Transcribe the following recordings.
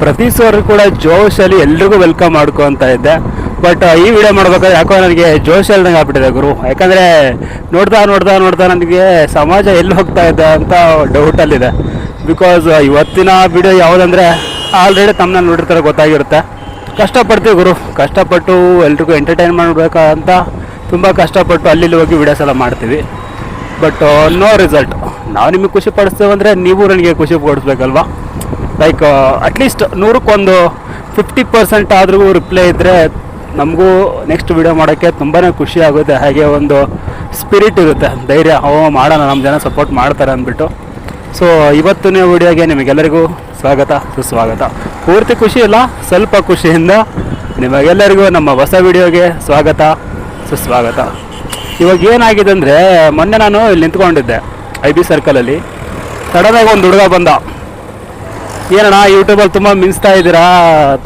ಪ್ರತಿ ಸೋರು ಕೂಡ ಜೋಶಲ್ಲಿ ಎಲ್ರಿಗೂ ವೆಲ್ಕಮ್ ಮಾಡ್ಕೊಂತ ಇದ್ದೆ. ಬಟ್ ಈ ವಿಡಿಯೋ ಮಾಡ್ಬೇಕಾದ್ರೆ ಯಾಕೋ ನನಗೆ ಜೋಶ್ ಹೇಳ್ದಂಗೆ ಆಗ್ಬಿಟ್ಟಿದೆ ಗುರು. ಯಾಕಂದರೆ ನೋಡ್ತಾ ನೋಡ್ತಾ ನೋಡ್ತಾ ನನಗೆ ಸಮಾಜ ಎಲ್ಲಿ ಹೋಗ್ತಾ ಇದೆ ಅಂತ ಡೌಟಲ್ಲಿದೆ ಬಿಕಾಸ್ ಇವತ್ತಿನ ವಿಡಿಯೋ ಯಾವುದಂದ್ರೆ ಆಲ್ರೆಡಿ ತಮ್ಮನ್ನ ನೋಡಿರ್ತಾರೆ, ಗೊತ್ತಾಗಿರುತ್ತೆ. ಕಷ್ಟಪಡ್ತೀವಿ ಗುರು. ಕಷ್ಟಪಟ್ಟು ಎಲ್ರಿಗೂ ಎಂಟರ್ಟೈನ್ ಮಾಡಬೇಕಂತ ತುಂಬ ಕಷ್ಟಪಟ್ಟು ಅಲ್ಲಿ ಹೋಗಿ ವಿಡಿಯೋಸ್ ಎಲ್ಲ ಮಾಡ್ತೀವಿ. ಬಟ್ ನೋ ರಿಸಲ್ಟ್ ನಾವು ನಿಮಗೆ ಖುಷಿ ಪಡಿಸ್ತೇವೆ ಅಂದರೆ ನೀವು ನನಗೆ ಖುಷಿ ಪಡಿಸ್ಬೇಕಲ್ವಾ? ಲೈಕ್ ಅಟ್ಲೀಸ್ಟ್ ನೂರಕ್ಕೊಂದು ಫಿಫ್ಟಿ ಪರ್ಸೆಂಟ್ ಆದ್ರೂ ರಿಪ್ಲೈ ಇದ್ದರೆ ನಮಗೂ ನೆಕ್ಸ್ಟ್ ವಿಡಿಯೋ ಮಾಡೋಕ್ಕೆ ತುಂಬಾ ಖುಷಿ ಆಗುತ್ತೆ. ಹಾಗೆ ಒಂದು ಸ್ಪಿರಿಟ್ ಇರುತ್ತೆ. ಧೈರ್ಯ, ಓ, ಮಾಡೋಣ ನಮ್ಮ ಜನ ಸಪೋರ್ಟ್ ಮಾಡ್ತಾರೆ ಅಂದ್ಬಿಟ್ಟು. ಸೊ ಇವತ್ತಿನ ವಿಡಿಯೋಗೆ ನಿಮಗೆಲ್ಲರಿಗೂ ಸ್ವಾಗತ, ಸುಸ್ವಾಗತ. ಪೂರ್ತಿ ಖುಷಿ ಇಲ್ಲ, ಸ್ವಲ್ಪ ಖುಷಿಯಿಂದ ನಿಮಗೆಲ್ಲರಿಗೂ ನಮ್ಮ ಹೊಸ ವಿಡಿಯೋಗೆ ಸ್ವಾಗತ, ಸುಸ್ವಾಗತ. ಇವಾಗ ಏನಾಗಿದೆ ಅಂದರೆ, ಮೊನ್ನೆ ನಾನು ಇಲ್ಲಿ ನಿಂತ್ಕೊಂಡಿದ್ದೆ ಐ ಬಿ ಸರ್ಕಲಲ್ಲಿ ಸಡನ್ನಾಗಿ ಒಂದು ಹುಡುಗ ಬಂದ. ಏನಣ್ಣ ಯೂಟ್ಯೂಬಲ್ಲಿ ತುಂಬ ಮಿನ್ಸ್ತಾ ಇದ್ದೀರಾ?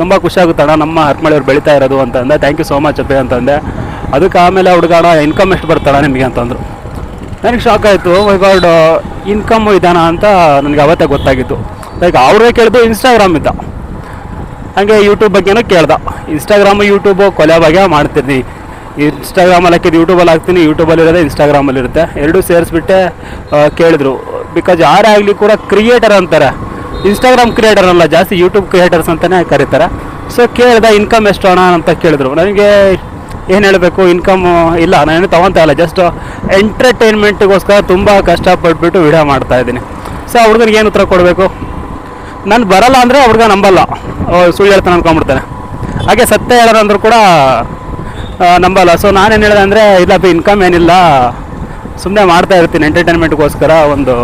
ತುಂಬ ಆಗುತ್ತಣ್ಣ ನಮ್ಮ ಹರ್ಮಳಿಯವ್ರು ಬೆಳೀತಾ ಇರೋದು ಅಂತಂದೆ. ಥ್ಯಾಂಕ್ ಯು ಸೋ ಮಚ್ ಅಪ್ಪೆ ಅಂತಂದೆ. ಅದಕ್ಕೆ ಆಮೇಲೆ ಹುಡುಗಣ ಇನ್ಕಮ್ ಎಷ್ಟು ಬರ್ತಾಳ ನಿಮಗೆ ಅಂತಂದರು? ನನಗೆ ಶಾಕ್ ಆಯಿತು. ಮೈ ಗಾಡ್ ಇನ್ಕಮ್ ಇದಾನ ಅಂತ ನನಗೆ ಅವತ್ತೇ ಗೊತ್ತಾಗಿತ್ತು. ಲೈಕ್ ಅವ್ರಿಗೆ ಕೇಳಿದ್ದು ಇನ್ಸ್ಟಾಗ್ರಾಮ್ ಇದ್ದ. ಹಾಗೆ ಯೂಟ್ಯೂಬ್ ಬಗ್ಗೆನೂ ಕೇಳ್ದ. ಇನ್ಸ್ಟಾಗ್ರಾಮು ಯೂಟ್ಯೂಬು ಕೊಲೆ ಬಗ್ಗೆ ಮಾಡ್ತೀನಿ ಇನ್ಸ್ಟಾಗ್ರಾಮಲ್ಲಿ ಹಾಕಿದ್ದು ಯೂಟ್ಯೂಬಲ್ಲಿ ಹಾಕ್ತೀನಿ ಯೂಟ್ಯೂಬಲ್ಲಿ ಇರೋದೇ ಇನ್ಸ್ಟಾಗ್ರಾಮಲ್ಲಿ ಇರುತ್ತೆ. ಎರಡೂ ಸೇರಿಸ್ಬಿಟ್ಟೆ ಕೇಳಿದ್ರು. ಬಿಕಾಸ್ ಯಾರೇ ಆಗಲಿ ಕೂಡ ಕ್ರಿಯೇಟರ್ ಅಂತಾರೆ. ಇನ್ಸ್ಟಾಗ್ರಾಮ್ ಕ್ರಿಯೇಟರ್ ಅಲ್ಲ, ಜಾಸ್ತಿ ಯೂಟ್ಯೂಬ್ ಕ್ರಿಯೇಟರ್ಸ್ ಅಂತಲೇ ಕರೀತಾರೆ. ಸೊ ಕೇಳಿದೆ ಇನ್ಕಮ್ ಎಷ್ಟು ಅಣ್ಣ ಅಂತ ಕೇಳಿದ್ರು. ನನಗೆ ಏನು ಹೇಳಬೇಕು ಇನ್ಕಮ್ ಇಲ್ಲ ನಾನೇನು ತೊಗೊತಾ ಇಲ್ಲ. ಜಸ್ಟ್ ಎಂಟರ್ಟೈನ್ಮೆಂಟ್ಗೋಸ್ಕರ ತುಂಬ ಕಷ್ಟಪಟ್ಬಿಟ್ಟು ವಿಡಿಯೋ ಮಾಡ್ತಾ ಇದ್ದೀನಿ. ಸೊ ಆ ಹುಡುಗನಿಗೆ ಏನು ಉತ್ತರ ಕೊಡಬೇಕು? ನಾನು ಬರಲ್ಲ ಅಂದರೆ ಹುಡುಗ ನಂಬಲ್ಲ. ಸುಳ್ಳು ಹೇಳ್ತಾನೆ ಅಂದ್ಕೊಂಡ್ಬಿಡ್ತಾನೆ ಹಾಗೆ ಸತ್ಯ ಹೇಳೋರಂದ್ರೂ ಕೂಡ ನಂಬಲ್ಲ. ಸೊ ನಾನೇನು ಹೇಳಿದೆ ಅಂದರೆ, ಇಲ್ಲ ಇನ್ಕಮ್ ಏನಿಲ್ಲ. ಸುಮ್ಮನೆ ಮಾಡ್ತಾ ಇರ್ತೀನಿ ಎಂಟರ್ಟೈನ್ಮೆಂಟ್ಗೋಸ್ಕರ ಒಂದು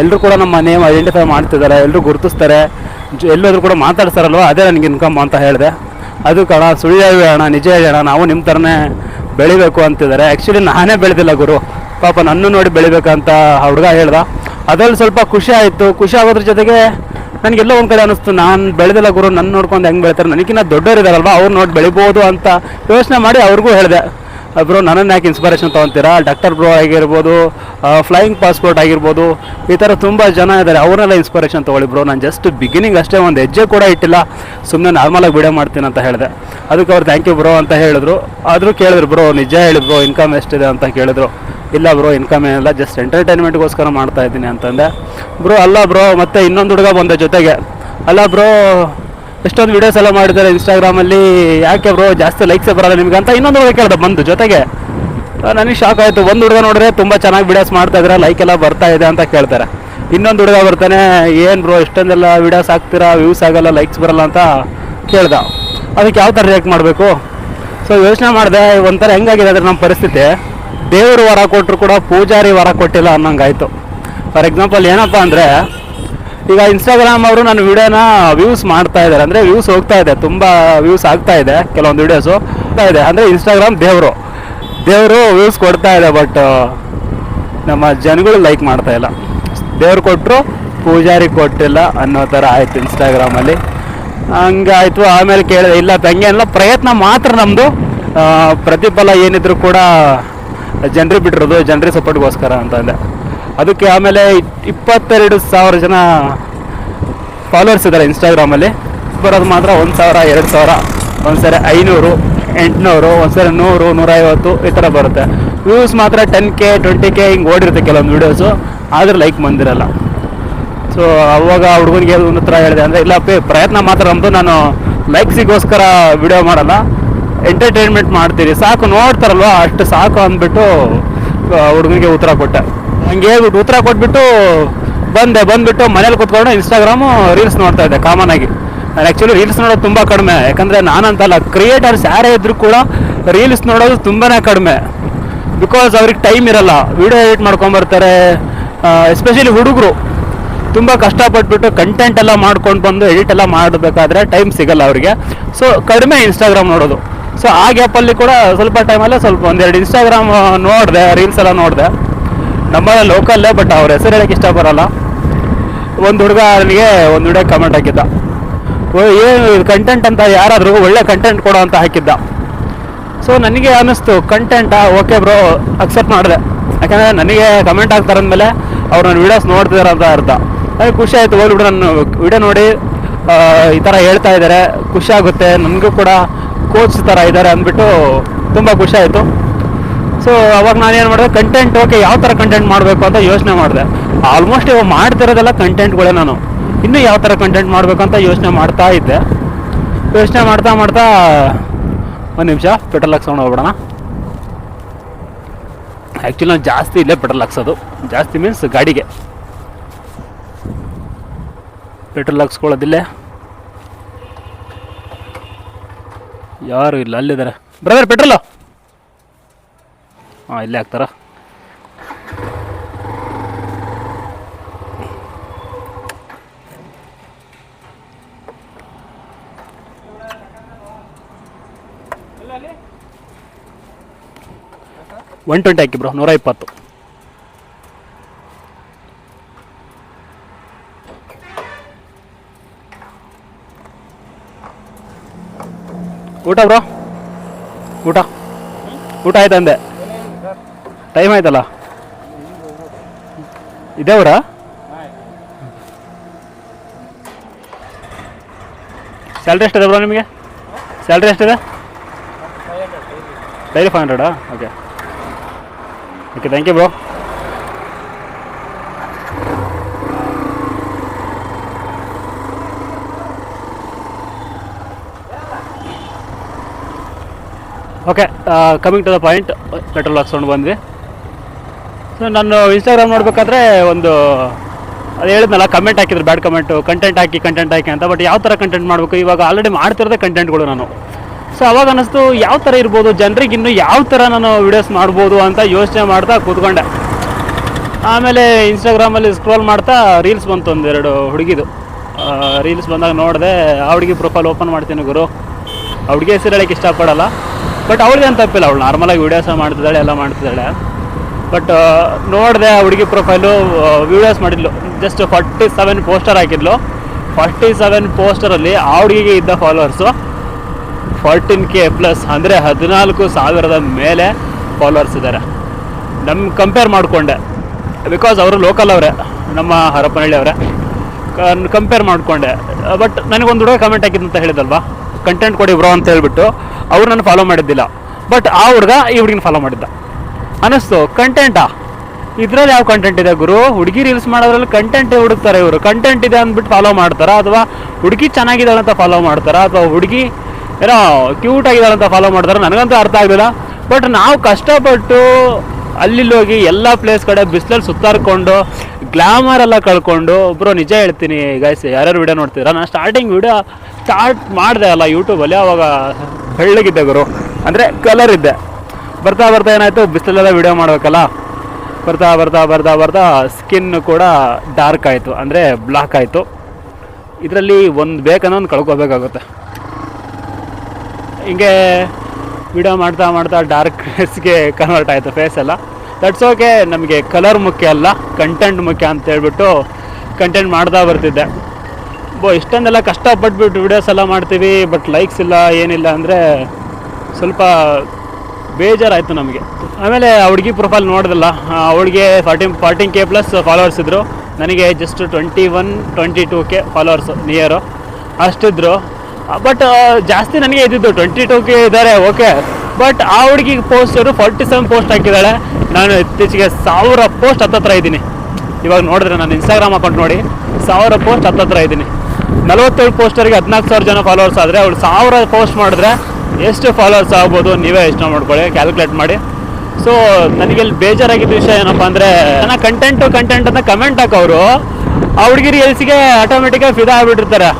ಎಲ್ಲರೂ ಕೂಡ ನಮ್ಮ ನೇಮ್ ಐಡೆಂಟಿಫೈ ಮಾಡ್ತಿದ್ದಾರೆ ಎಲ್ಲರೂ ಗುರುತಿಸ್ತಾರೆ ಎಲ್ಲೋದ್ರೂ ಕೂಡ ಮಾತಾಡ್ತಾರಲ್ವ ಅದೇ ನನಗೆ ಇನ್ಕಮ್ ಅಂತ ಹೇಳಿದೆ. ಅದು ಕಣ ಸುಳ್ಳು ಹೇಳೋಣ ನಿಜ ಹೇಳೋಣ ನಾವು ನಿಮ್ಮ ಥರನೇ ಬೆಳಿಬೇಕು ಅಂತಿದ್ದಾರೆ. ಆ್ಯಕ್ಚುಲಿ ನಾನೇ ಬೆಳೆದಿಲ್ಲ ಗುರು. ಪಾಪ ನನ್ನ ನೋಡಿ ಬೆಳಿಬೇಕಂತ ಹುಡುಗ ಹೇಳ್ದ. ಅದರಲ್ಲಿ ಸ್ವಲ್ಪ ಖುಷಿ ಆಯಿತು. ಖುಷಿ ಆಗೋದ್ರ ಜೊತೆಗೆ ನನಗೆಲ್ಲೋ ಒಂದು ಕಡೆ ಅನಿಸ್ತು ನಾನು ಬೆಳೆದಿಲ್ಲ ಗುರು ನನ್ನ ನೋಡ್ಕೊಂಡು ಹೆಂಗೆ ಬೆಳಿತಾರೆ. ನನಗಿನ್ನ ದೊಡ್ಡವರಿದಾರಲ್ವ? ಅವ್ರು ನೋಡಿ ಬೆಳಿಬೋದು ಅಂತ ಯೋಚನೆ ಮಾಡಿ ಅವ್ರಿಗೂ ಹೇಳಿದೆ. ಬ್ರೋ, ನನ್ನನ್ನು ಯಾಕೆ ಇನ್ಸ್ಪಿರೇಷನ್ ತೊಗೊತೀರಾ? ಡಾಕ್ಟರ್ ಬ್ರೋ ಆಗಿರ್ಬೋದು ಫ್ಲೈಯಿಂಗ್ ಪಾಸ್ಪೋರ್ಟ್ ಆಗಿರ್ಬೋದು, ಈ ಥರ ತುಂಬ ಜನ ಇದ್ದಾರೆ. ಅವರೆಲ್ಲ ಇನ್ಸ್ಪಿರೇಷನ್ ತೊಗೊಳ್ಳಿ ಬ್ರೋ ನಾನು ಜಸ್ಟ್ ಬಿಗಿನಿಂಗ್ ಅಷ್ಟೇ ಒಂದು ಹೆಜ್ಜೆ ಕೂಡ ಇಟ್ಟಿಲ್ಲ. ಸುಮ್ಮನೆ ನಾರ್ಮಲಾಗಿ ವಿಡಿಯೋ ಮಾಡ್ತೀನಿ ಅಂತ ಹೇಳಿದೆ. ಅದಕ್ಕೆ ಅವ್ರು ಥ್ಯಾಂಕ್ ಯು ಬ್ರೋ ಅಂತ ಹೇಳಿದ್ರು. ಆದರೂ ಕೇಳಿದ್ರು ಬ್ರೋ ನಿಜ ಹೇಳಿ ಬ್ರೋ ಇನ್ಕಮ್ ಎಷ್ಟಿದೆ ಅಂತ ಕೇಳಿದ್ರು. ಇಲ್ಲ ಬ್ರೋ ಇನ್ಕಮ್ ಏನಿಲ್ಲ ಜಸ್ಟ್ ಎಂಟರ್ಟೈನ್ಮೆಂಟ್ಗೋಸ್ಕರ ಮಾಡ್ತಾ ಇದ್ದೀನಿ ಅಂತಂದೆ. ಬ್ರೋ ಅಲ್ಲ ಬ್ರೋ ಮತ್ತೆ ಇನ್ನೊಂದು ಹುಡುಗ ಬಂದ ಜೊತೆಗೆ. ಅಲ್ಲ ಬ್ರೋ ಎಷ್ಟೊಂದು ವಿಡಿಯೋಸ್ ಎಲ್ಲ ಮಾಡಿದ್ದಾರೆ ಇನ್ಸ್ಟಾಗ್ರಾಮಲ್ಲಿ ಯಾಕೆ ಬ್ರೋ ಜಾಸ್ತಿ ಲೈಕ್ಸೇ ಬರಲ್ಲ ನಿಮ್ಗೆ ಅಂತ ಇನ್ನೊಂದು ಹುಡುಗ ಕೇಳ್ದೆ ಬಂದು ಜೊತೆಗೆ. ನನಗೆ ಶಾಕ್ ಆಯಿತು. ಒಂದು ಹುಡುಗ ನೋಡಿದ್ರೆ ತುಂಬ ಚೆನ್ನಾಗಿ ವಿಡಿಯೋಸ್ ಮಾಡ್ತಾ ಇದ್ದಾರೆ ಲೈಕ್ ಎಲ್ಲ ಬರ್ತಾ ಇದೆ ಅಂತ ಕೇಳ್ತಾರೆ. ಇನ್ನೊಂದು ಹುಡುಗ ಬರ್ತಾನೆ, ಏನು ಬ್ರೋ ಎಷ್ಟೊಂದೆಲ್ಲ ವಿಡಿಯೋಸ್ ಹಾಕ್ತೀರಾ? ವ್ಯೂಸ್ ಆಗಲ್ಲ ಲೈಕ್ಸ್ ಬರಲ್ಲ ಅಂತ ಕೇಳ್ದ. ಅದಕ್ಕೆ ಯಾವ ಥರ ರಿಯಾಕ್ಟ್ ಮಾಡಬೇಕು? ಸೊ ಯೋಚನೆ ಮಾಡಿದೆ, ಒಂಥರ ಹೆಂಗಾಗಿದೆ ಅಂದರೆ ನಮ್ಮ ಪರಿಸ್ಥಿತಿ. ದೇವರು ವರ ಕೊಟ್ಟರು ಕೂಡ ಪೂಜಾರಿ ವರ ಕೊಟ್ಟಿಲ್ಲ ಅನ್ನಂಗಾಯ್ತು. ಫಾರ್ ಎಕ್ಸಾಂಪಲ್ ಏನಪ್ಪ ಅಂದರೆ ಈಗ ಇನ್ಸ್ಟಾಗ್ರಾಮ್ ಅವರು ನನ್ನ ವಿಡಿಯೋನ ವ್ಯೂಸ್ ಮಾಡ್ತಾ ಇದ್ದಾರೆ. ಅಂದರೆ ವ್ಯೂಸ್ ಹೋಗ್ತಾ ಇದೆ. ತುಂಬ ವ್ಯೂಸ್ ಆಗ್ತಾ ಇದೆ ಕೆಲವೊಂದು ವಿಡಿಯೋಸು ಹೋಗ್ತಾ ಇದೆ. ಅಂದರೆ ಇನ್ಸ್ಟಾಗ್ರಾಮ್ ದೇವರು. ದೇವರು ವ್ಯೂಸ್ ಕೊಡ್ತಾ ಇದೆ ಬಟ್ ನಮ್ಮ ಜನಗಳು ಲೈಕ್ ಮಾಡ್ತಾ ಇಲ್ಲ. ದೇವ್ರು ಕೊಟ್ಟರು ಪೂಜಾರಿ ಕೊಟ್ಟಿಲ್ಲ ಅನ್ನೋ ಥರ ಆಯಿತು ಇನ್ಸ್ಟಾಗ್ರಾಮಲ್ಲಿ ಹಂಗಾಯಿತು. ಆಮೇಲೆ ಕೇಳಿದೆ, ಇಲ್ಲ ತಂಗೆ ಎಲ್ಲ ಪ್ರಯತ್ನ ಮಾತ್ರ ನಮ್ಮದು ಪ್ರತಿಫಲ ಏನಿದ್ರು ಕೂಡ ಜನರಿಗೆ ಬಿಟ್ಟಿರೋದು, ಜನರಿಗೆ ಸಪೋರ್ಟ್ಗೋಸ್ಕರ ಅಂತಂದೆ ಅದಕ್ಕೆ ಆಮೇಲೆ ಇಪ್ಪತ್ತೆರಡು ಸಾವಿರ ಜನ ಫಾಲೋವರ್ಸ್ ಇದ್ದಾರೆ ಇನ್ಸ್ಟಾಗ್ರಾಮಲ್ಲಿ ಬರೋದು ಮಾತ್ರ ಒಂದು ಸಾವಿರ, ಎರಡು ಸಾವಿರ ಒಂದ್ಸರಿ ಐನೂರು, ಎಂಟುನೂರು ಒಂದ್ಸರಿ ನೂರು, ನೂರೈವತ್ತು ಈ ಥರ ಬರುತ್ತೆ. ವ್ಯೂಸ್ ಮಾತ್ರ ಟೆನ್ ಕೆ ಟ್ವೆಂಟಿ ಕೆ ಹಿಂಗೆ ಓಡಿರುತ್ತೆ ಕೆಲವೊಂದು ವೀಡಿಯೋಸು ಆದರೆ ಲೈಕ್ ಬಂದಿರಲ್ಲ. ಸೊ ಅವಾಗ ಹುಡುಗನಿಗೆ ಒಂದು ಹತ್ರ ಹೇಳಿದೆ ಅಂದರೆ, ಇಲ್ಲ ಪೇ, ಪ್ರಯತ್ನ ಮಾತ್ರ ನಮ್ಮದು ನಾನು ಲೈಕ್ಸಿಗೋಸ್ಕರ ವಿಡಿಯೋ ಮಾಡಲ್ಲ. ಎಂಟರ್ಟೈನ್ಮೆಂಟ್ ಮಾಡ್ತೀರಿ. ಸಾಕು, ನೋಡ್ತಾರಲ್ವ? ಅಷ್ಟು ಸಾಕು ಅಂದ್ಬಿಟ್ಟು ಹುಡುಗನಿಗೆ ಉತ್ತರ ಕೊಟ್ಟೆ. ಹಂಗೆ ಹೇಳ್ಬಿಟ್ಟು ಉತ್ತರ ಕೊಟ್ಬಿಟ್ಟು ಬಂದೆ. ಬಂದ್ಬಿಟ್ಟು ಮನೇಲಿ ಕುತ್ಕೊಂಡು ಇನ್ಸ್ಟಾಗ್ರಾಮು ರೀಲ್ಸ್ ನೋಡ್ತಾ ಇದ್ದೆ ಕಾಮನ್ ಆಗಿ. ನಾನು ಆ್ಯಕ್ಚುಲಿ ರೀಲ್ಸ್ ನೋಡೋದು ತುಂಬ ಕಡಿಮೆ. ಯಾಕಂದರೆ ನಾನಂತಲ್ಲ ಕ್ರಿಯೇಟರ್ಸ್ ಯಾರೇ ಇದ್ದರೂ ಕೂಡ ರೀಲ್ಸ್ ನೋಡೋದು ತುಂಬಾ ಕಡಿಮೆ. ಬಿಕಾಸ್ ಅವ್ರಿಗೆ ಟೈಮ್ ಇರಲ್ಲ. ವಿಡಿಯೋ ಎಡಿಟ್ ಮಾಡ್ಕೊಂಬರ್ತಾರೆ ಎಸ್ಪೆಷಲಿ ಹುಡುಗರು. ತುಂಬ ಕಷ್ಟಪಟ್ಬಿಟ್ಟು ಕಂಟೆಂಟ್ ಎಲ್ಲ ಮಾಡ್ಕೊಂಡು ಬಂದು ಎಡಿಟ್ ಎಲ್ಲ ಮಾಡಬೇಕಾದ್ರೆ ಟೈಮ್ ಸಿಗಲ್ಲ ಅವರಿಗೆ. ಸೊ ಕಡಿಮೆ ಇನ್ಸ್ಟಾಗ್ರಾಮ್ ನೋಡೋದು. ಸೊ ಆ ಗ್ಯಾಪಲ್ಲಿ ಕೂಡ ಸ್ವಲ್ಪ ಟೈಮಲ್ಲೇ ಸ್ವಲ್ಪ ಒಂದೆರಡು ಇನ್ಸ್ಟಾಗ್ರಾಮ್ ನೋಡಿದೆ ರೀಲ್ಸ್ ಎಲ್ಲ ನೋಡಿದೆ. ನಮ್ಮಲ್ಲ ಲೋಕಲ್ಲೇ ಬಟ್ ಅವ್ರ ಹೆಸರು ಹೇಳಕ್ಕೆ ಇಷ್ಟ ಬರಲ್ಲ ಒಂದು ಹುಡುಗ ಅವನಿಗೆ ಒಂದು ಹುಡುಗ ಕಮೆಂಟ್ ಹಾಕಿದ್ದ. ಏನು ಕಂಟೆಂಟ್ ಅಂತ, ಯಾರಾದರೂ ಒಳ್ಳೆ ಕಂಟೆಂಟ್ ಕೊಡೋ ಅಂತ ಹಾಕಿದ್ದ. ಸೊ ನನಗೆ ಅನ್ನಿಸ್ತು ಕಂಟೆಂಟಾ ಓಕೆ ಬ್ರೋ ಅಕ್ಸೆಪ್ಟ್ ಮಾಡಿದೆ. ಯಾಕಂದರೆ ನನಗೆ ಕಮೆಂಟ್ ಆಗ್ತಾರೆ ಅಂದಮೇಲೆ ಅವ್ರು ನನ್ನ ವೀಡಿಯೋಸ್ ನೋಡ್ತಿದ್ದಾರೆ ಅಂತ ಅರ್ಥ. ನನಗೆ ಖುಷಿ ಆಯಿತು ಹೋಗ್ಬಿಟ್ಟು ನನ್ನ ವಿಡಿಯೋ ನೋಡಿ ಈ ಥರ ಹೇಳ್ತಾ ಇದ್ದಾರೆ. ಖುಷಿ ಆಗುತ್ತೆ, ನನಗೂ ಕೂಡ ಕೋಚ್ ಥರ ಇದ್ದಾರೆ ಅಂದ್ಬಿಟ್ಟು ತುಂಬ ಖುಷಿ ಆಯಿತು. ಸೊ ಅವಾಗ ನಾನು ಏನು ಮಾಡಿದೆ ಕಂಟೆಂಟ್ ಓಕೆ ಯಾವ ಥರ ಕಂಟೆಂಟ್ ಮಾಡಬೇಕು ಅಂತ ಯೋಚನೆ ಮಾಡಿದೆ. ಆಲ್ಮೋಸ್ಟ್ ಇವಾಗ ಮಾಡ್ತಿರೋದೆಲ್ಲ ಕಂಟೆಂಟ್ಗಳೇ ನಾನು. ಇನ್ನೂ ಯಾವ ಥರ ಕಂಟೆಂಟ್ ಮಾಡಬೇಕು ಅಂತ ಯೋಚನೆ ಮಾಡ್ತಾ ಇದ್ದೆ. ಯೋಚನೆ ಮಾಡ್ತಾ ಮಾಡ್ತಾ, ಒಂದು ನಿಮಿಷ ಪೆಟ್ರೋಲ್ ಹಾಕ್ಸ್ಕೊಂಡು ಹೋಗ್ಬಿಡೋಣ. ಆ್ಯಕ್ಚುಲಿ ನಾನು ಜಾಸ್ತಿ ಇಲ್ಲೇ ಪೆಟ್ರೋಲ್ ಹಾಕ್ಸೋದು. ಜಾಸ್ತಿ ಮೀನ್ಸ್ ಗಾಡಿಗೆ. ಪೆಟ್ರೋಲ್ ಹಾಕ್ಸ್ಕೊಳ್ಳೋದಿಲ್ಲೇ ಯಾರು ಇಲ್ಲ, ಅಲ್ಲಿದ್ದಾರೆ. ಬ್ರದರ್ ಪೆಟ್ರೋಲು ಹಾಂ, ಇಲ್ಲೇ ಹಾಕ್ತಾರ? ಒನ್ ಟ್ವೆಂಟಿ ಹಾಕಿ ಬ್ರೋ ನೂರ ಇಪ್ಪತ್ತು ಊಟ ಬ್ರೋ ಊಟ. ಊಟ ಆಯ್ತು ಅಂದೆ? ಟೈಮ್ ಆಯ್ತಲ್ಲ? ಇದೇವ್ರ ಸ್ಯಾಲ್ರಿ ಎಷ್ಟಿದೆ ಬ್ರೋ ನಿಮಗೆ? ಸ್ಯಾಲ್ರಿ ಎಷ್ಟಿದೆ? Daily five ಹಂಡ್ರೆಡಾ okay okay thank you bro okay coming to the point petrol ಹಾಕ್ಸ್ಕೊಂಡು ಬಂದ್ವಿ ನಾನು ಇನ್ಸ್ಟಾಗ್ರಾಮ್ ನೋಡ್ಬೇಕಾದ್ರೆ ಒಂದು, ಅದು ಹೇಳಿದ್ನಲ್ಲ ಕಮೆಂಟ್ ಹಾಕಿದ್ರು ಬ್ಯಾಡ್ ಕಮೆಂಟು ಕಂಟೆಂಟ್ ಹಾಕಿ ಕಂಟೆಂಟ್ ಹಾಕಿ ಅಂತ. ಬಟ್ ಯಾವ ಥರ ಕಂಟೆಂಟ್ ಮಾಡಬೇಕು? ಇವಾಗ ಆಲ್ರೆಡಿ ಮಾಡ್ತಿರೋದೇ ಕಂಟೆಂಟ್ಗಳು ನಾನು. ಸೊ ಅವಾಗ ಅನ್ನಿಸ್ತು ಯಾವ ಥರ ಇರ್ಬೋದು? ಜನರಿಗೆ ಇನ್ನೂ ಯಾವ ಥರ ನಾನು ವಿಡಿಯೋಸ್ ಮಾಡ್ಬೋದು ಅಂತ ಯೋಚನೆ ಮಾಡ್ತಾ ಕೂತ್ಕೊಂಡೆ. ಆಮೇಲೆ ಇನ್ಸ್ಟಾಗ್ರಾಮಲ್ಲಿ ಸ್ಕ್ರೋಲ್ ಮಾಡ್ತಾ ರೀಲ್ಸ್ ಬಂತು ಒಂದೆರಡು ಹುಡುಗಿದು. ರೀಲ್ಸ್ ಬಂದಾಗ ನೋಡಿದೆ, ಆ ಹುಡುಗಿ ಪ್ರೊಫೈಲ್ ಓಪನ್ ಮಾಡ್ತೀನಿ ಗುರು. ಆ ಹುಡುಗಿ ಹೆಸರು ಹೇಳಕ್ಕೆ ಇಷ್ಟಪಡಲ್ಲ. ಬಟ್ ಅವಳಿಗೆ ಅಂತ ತಪ್ಪಿಲ್ಲ, ಅವಳು ನಾರ್ಮಲಾಗಿ ವೀಡಿಯೋಸ ಮಾಡ್ತಿದ್ದಾಳೆ, ಎಲ್ಲ ಮಾಡ್ತಿದ್ದಾಳೆ. ಬಟ್ ನೋಡಿದೆ ಆ ಹುಡುಗಿ ಪ್ರೊಫೈಲು ವೀಡಿಯೋಸ್ ಮಾಡಿದ್ಲು. ಜಸ್ಟ್ ಫಾರ್ಟಿ ಸೆವೆನ್ ಪೋಸ್ಟರ್ ಹಾಕಿದ್ಲು. ಫಾರ್ಟಿ ಸೆವೆನ್ ಪೋಸ್ಟರಲ್ಲಿ ಆ ಹುಡುಗಿಗೆ ಇದ್ದ ಫಾಲೋವರ್ಸು ಫಾರ್ಟೀನ್ ಕೆ ಪ್ಲಸ್ ಅಂದರೆ ಹದಿನಾಲ್ಕು ಸಾವಿರದ ಮೇಲೆ ಫಾಲೋವರ್ಸ್ ಇದ್ದಾರೆ ನಮ್ಮ ಕಂಪೇರ್ ಮಾಡಿಕೊಂಡೆ. ಬಿಕಾಸ್ ಅವರು ಲೋಕಲ್ ಅವರೇ, ನಮ್ಮ ಹರಪನಹಳ್ಳಿ ಅವರೇ. ಕಂಪೇರ್ ಮಾಡಿಕೊಂಡೆ. ಬಟ್ ನನಗೊಂದು ಹುಡುಗ ಕಮೆಂಟ್ ಅಂತ ಹೇಳಿದಲ್ವಾ? ಕಂಟೆಂಟ್ ಕೊಡಿ ಬ್ರೋ ಅಂತ ಹೇಳ್ಬಿಟ್ಟು, ಅವ್ರು ನಾನು ಫಾಲೋ ಮಾಡಿದ್ದಿಲ್ಲ. ಬಟ್ ಆ ಹುಡುಗ ಈ ಹುಡುಗಿನ ಫಾಲೋ ಮಾಡಿದ್ದ. ಅನ್ನಿಸ್ತು ಕಂಟೆಂಟಾ ಇದ್ರಲ್ಲಿ ಯಾವ ಕಂಟೆಂಟ್ ಇದೆ ಗುರು? ಹುಡುಗಿ ರೀಲ್ಸ್ ಮಾಡೋದ್ರಲ್ಲಿ ಕಂಟೆಂಟ್ ಹುಡುಕ್ತಾರೆ ಇವರು. ಕಂಟೆಂಟ್ ಇದೆ ಅಂದ್ಬಿಟ್ಟು ಫಾಲೋ ಮಾಡ್ತಾರಾ? ಅಥವಾ ಹುಡುಗಿ ಚೆನ್ನಾಗಿದ್ದಾಳೆ ಅಂತ ಫಾಲೋ ಮಾಡ್ತಾರಾ? ಅಥವಾ ಹುಡುಗಿ, ಏನೋ ಕ್ಯೂಟ್ ಆಗಿದ್ದಾಳೆ ಅಂತ ಫಾಲೋ ಮಾಡ್ತಾರೆ? ನನಗಂತೂ ಅರ್ಥ ಆಗಲಿಲ್ಲ. ಬಟ್ ನಾವು ಕಷ್ಟಪಟ್ಟು ಅಲ್ಲಿ ಹೋಗಿ ಎಲ್ಲ ಪ್ಲೇಸ್ ಕಡೆ ಬಿಸಿಲಲ್ಲಿ ಸುತ್ತಾಡ್ಕೊಂಡು ಗ್ಲಾಮರ್ ಎಲ್ಲ ಕಳ್ಕೊಂಡು ಒಬ್ಬರು ನಿಜ ಹೇಳ್ತೀನಿ ಗೈಸ್ ಯಾರ್ಯಾರು ವಿಡಿಯೋ ನೋಡ್ತೀರಾ ನಾನು ಸ್ಟಾರ್ಟಿಂಗ್ ವಿಡಿಯೋ ಸ್ಟಾರ್ಟ್ ಮಾಡಿದೆ ಅಲ್ಲ ಯೂಟ್ಯೂಬಲ್ಲಿ ಅವಾಗ ಬೆಳ್ಳಗಿದ್ದೆ ಗುರು. ಅಂದರೆ ಕಲರ್ ಇದ್ದೆ. ಬರ್ತಾ ಬರ್ತಾ ಏನಾಯಿತು? ಬಿಸಿಲೆಲ್ಲ ವಿಡಿಯೋ ಮಾಡಬೇಕಲ್ಲ? ಬರ್ತಾ ಬರ್ತಾ ಬರ್ತಾ ಬರ್ತಾ ಸ್ಕಿನ್ ಕೂಡ ಡಾರ್ಕ್ ಆಯಿತು. ಅಂದರೆ ಬ್ಲಾಕ್ ಆಯಿತು. ಇದರಲ್ಲಿ ಒಂದು ಬೇಕನ್ನೋ ಒಂದು ಕಳ್ಕೋಬೇಕಾಗುತ್ತೆ. ಹಿಂಗೆ ವಿಡಿಯೋ ಮಾಡ್ತಾ ಮಾಡ್ತಾ ಡಾರ್ಕ್ನೆಸ್ಗೆ ಕನ್ವರ್ಟ್ ಆಯಿತು ಫೇಸ್ ಎಲ್ಲ. ದಟ್ಸ್ ಓಕೆ ನಮಗೆ ಕಲರ್ ಮುಖ್ಯ ಅಲ್ಲ ಕಂಟೆಂಟ್ ಮುಖ್ಯ ಅಂತ ಹೇಳ್ಬಿಟ್ಟು ಕಂಟೆಂಟ್ ಮಾಡ್ತಾ ಬರ್ತಿದ್ದೆ. ಬೋ, ಇಷ್ಟೊಂದೆಲ್ಲ ಕಷ್ಟಪಟ್ಬಿಟ್ಟು ವಿಡಿಯೋಸ್ ಎಲ್ಲ ಮಾಡ್ತೀವಿ ಬಟ್ ಲೈಕ್ಸ್ ಇಲ್ಲ, ಏನಿಲ್ಲ ಅಂದರೆ ಸ್ವಲ್ಪ ಬೇಜಾರಾಯಿತು ನಮಗೆ. ಆಮೇಲೆ ಆ ಹುಡುಗಿ ಪ್ರೊಫೈಲ್ ನೋಡಿದಲ್ಲ. ಅವಳಿಗೆ fourteen fourteen K plus followers ಇದ್ದರು ನನಗೆ just twenty one twenty two K followers near ಅಷ್ಟಿದ್ರು but ಜಾಸ್ತಿ ನನಗೆ ಇದ್ದಿದ್ದು ಟ್ವೆಂಟಿ ಟೂ ಕೆ ಇದ್ದಾರೆ ಓಕೆ ಬಟ್ ಆ ಹುಡುಗಿ ಪೋಸ್ಟರು ಫಾರ್ಟಿ ಸೆವೆನ್ ಪೋಸ್ಟ್ ಹಾಕಿದ್ದಾಳೆ ನಾನು ಇತ್ತೀಚೆಗೆ ಸಾವಿರ ಪೋಸ್ಟ್ ಹತ್ತತ್ರ ಇದ್ದೀನಿ. ಇವಾಗ ನೋಡಿದ್ರೆ ನಾನು ಇನ್ಸ್ಟಾಗ್ರಾಮ್ ಅಕೌಂಟ್ ನೋಡಿ, ಸಾವಿರ ಪೋಸ್ಟ್ ಹತ್ತತ್ರ ಇದ್ದೀನಿ. ನಲವತ್ತೇಳು ಪೋಸ್ಟರಿಗೆ ಹದಿನಾಲ್ಕು ಸಾವಿರ ಜನ ಫಾಲೋವರ್ಸ್ ಆದರೆ ಅವಳು ಸಾವಿರ ಪೋಸ್ಟ್ ಮಾಡಿದ್ರೆ ಎಷ್ಟು ಫಾಲೋವರ್ಸ್ ಆಗ್ಬೋದು, ನೀವೇ ಯೋಚನೆ ಮಾಡ್ಕೊಳ್ಳಿ ಕ್ಯಾಲ್ಕುಲೇಟ್ ಮಾಡಿ. ಸೊ ನನಗೆ ಇಲ್ಲಿ ಬೇಜಾರಾಗಿದ್ದ ವಿಷಯ ಏನಪ್ಪ ಅಂದರೆ, ನನ್ನ ಕಂಟೆಂಟು ಕಂಟೆಂಟ್ ಅಂತ ಕಮೆಂಟ್ ಹಾಕೋರು ಆ ಹುಡುಗಿರಿ ಎಲ್ಸಿಗೆ ಆಟೋಮೆಟಿಕಾಗಿ ಫಿದಾ ಆಗಿಬಿಟ್ಟಿರ್ತಾರೆ.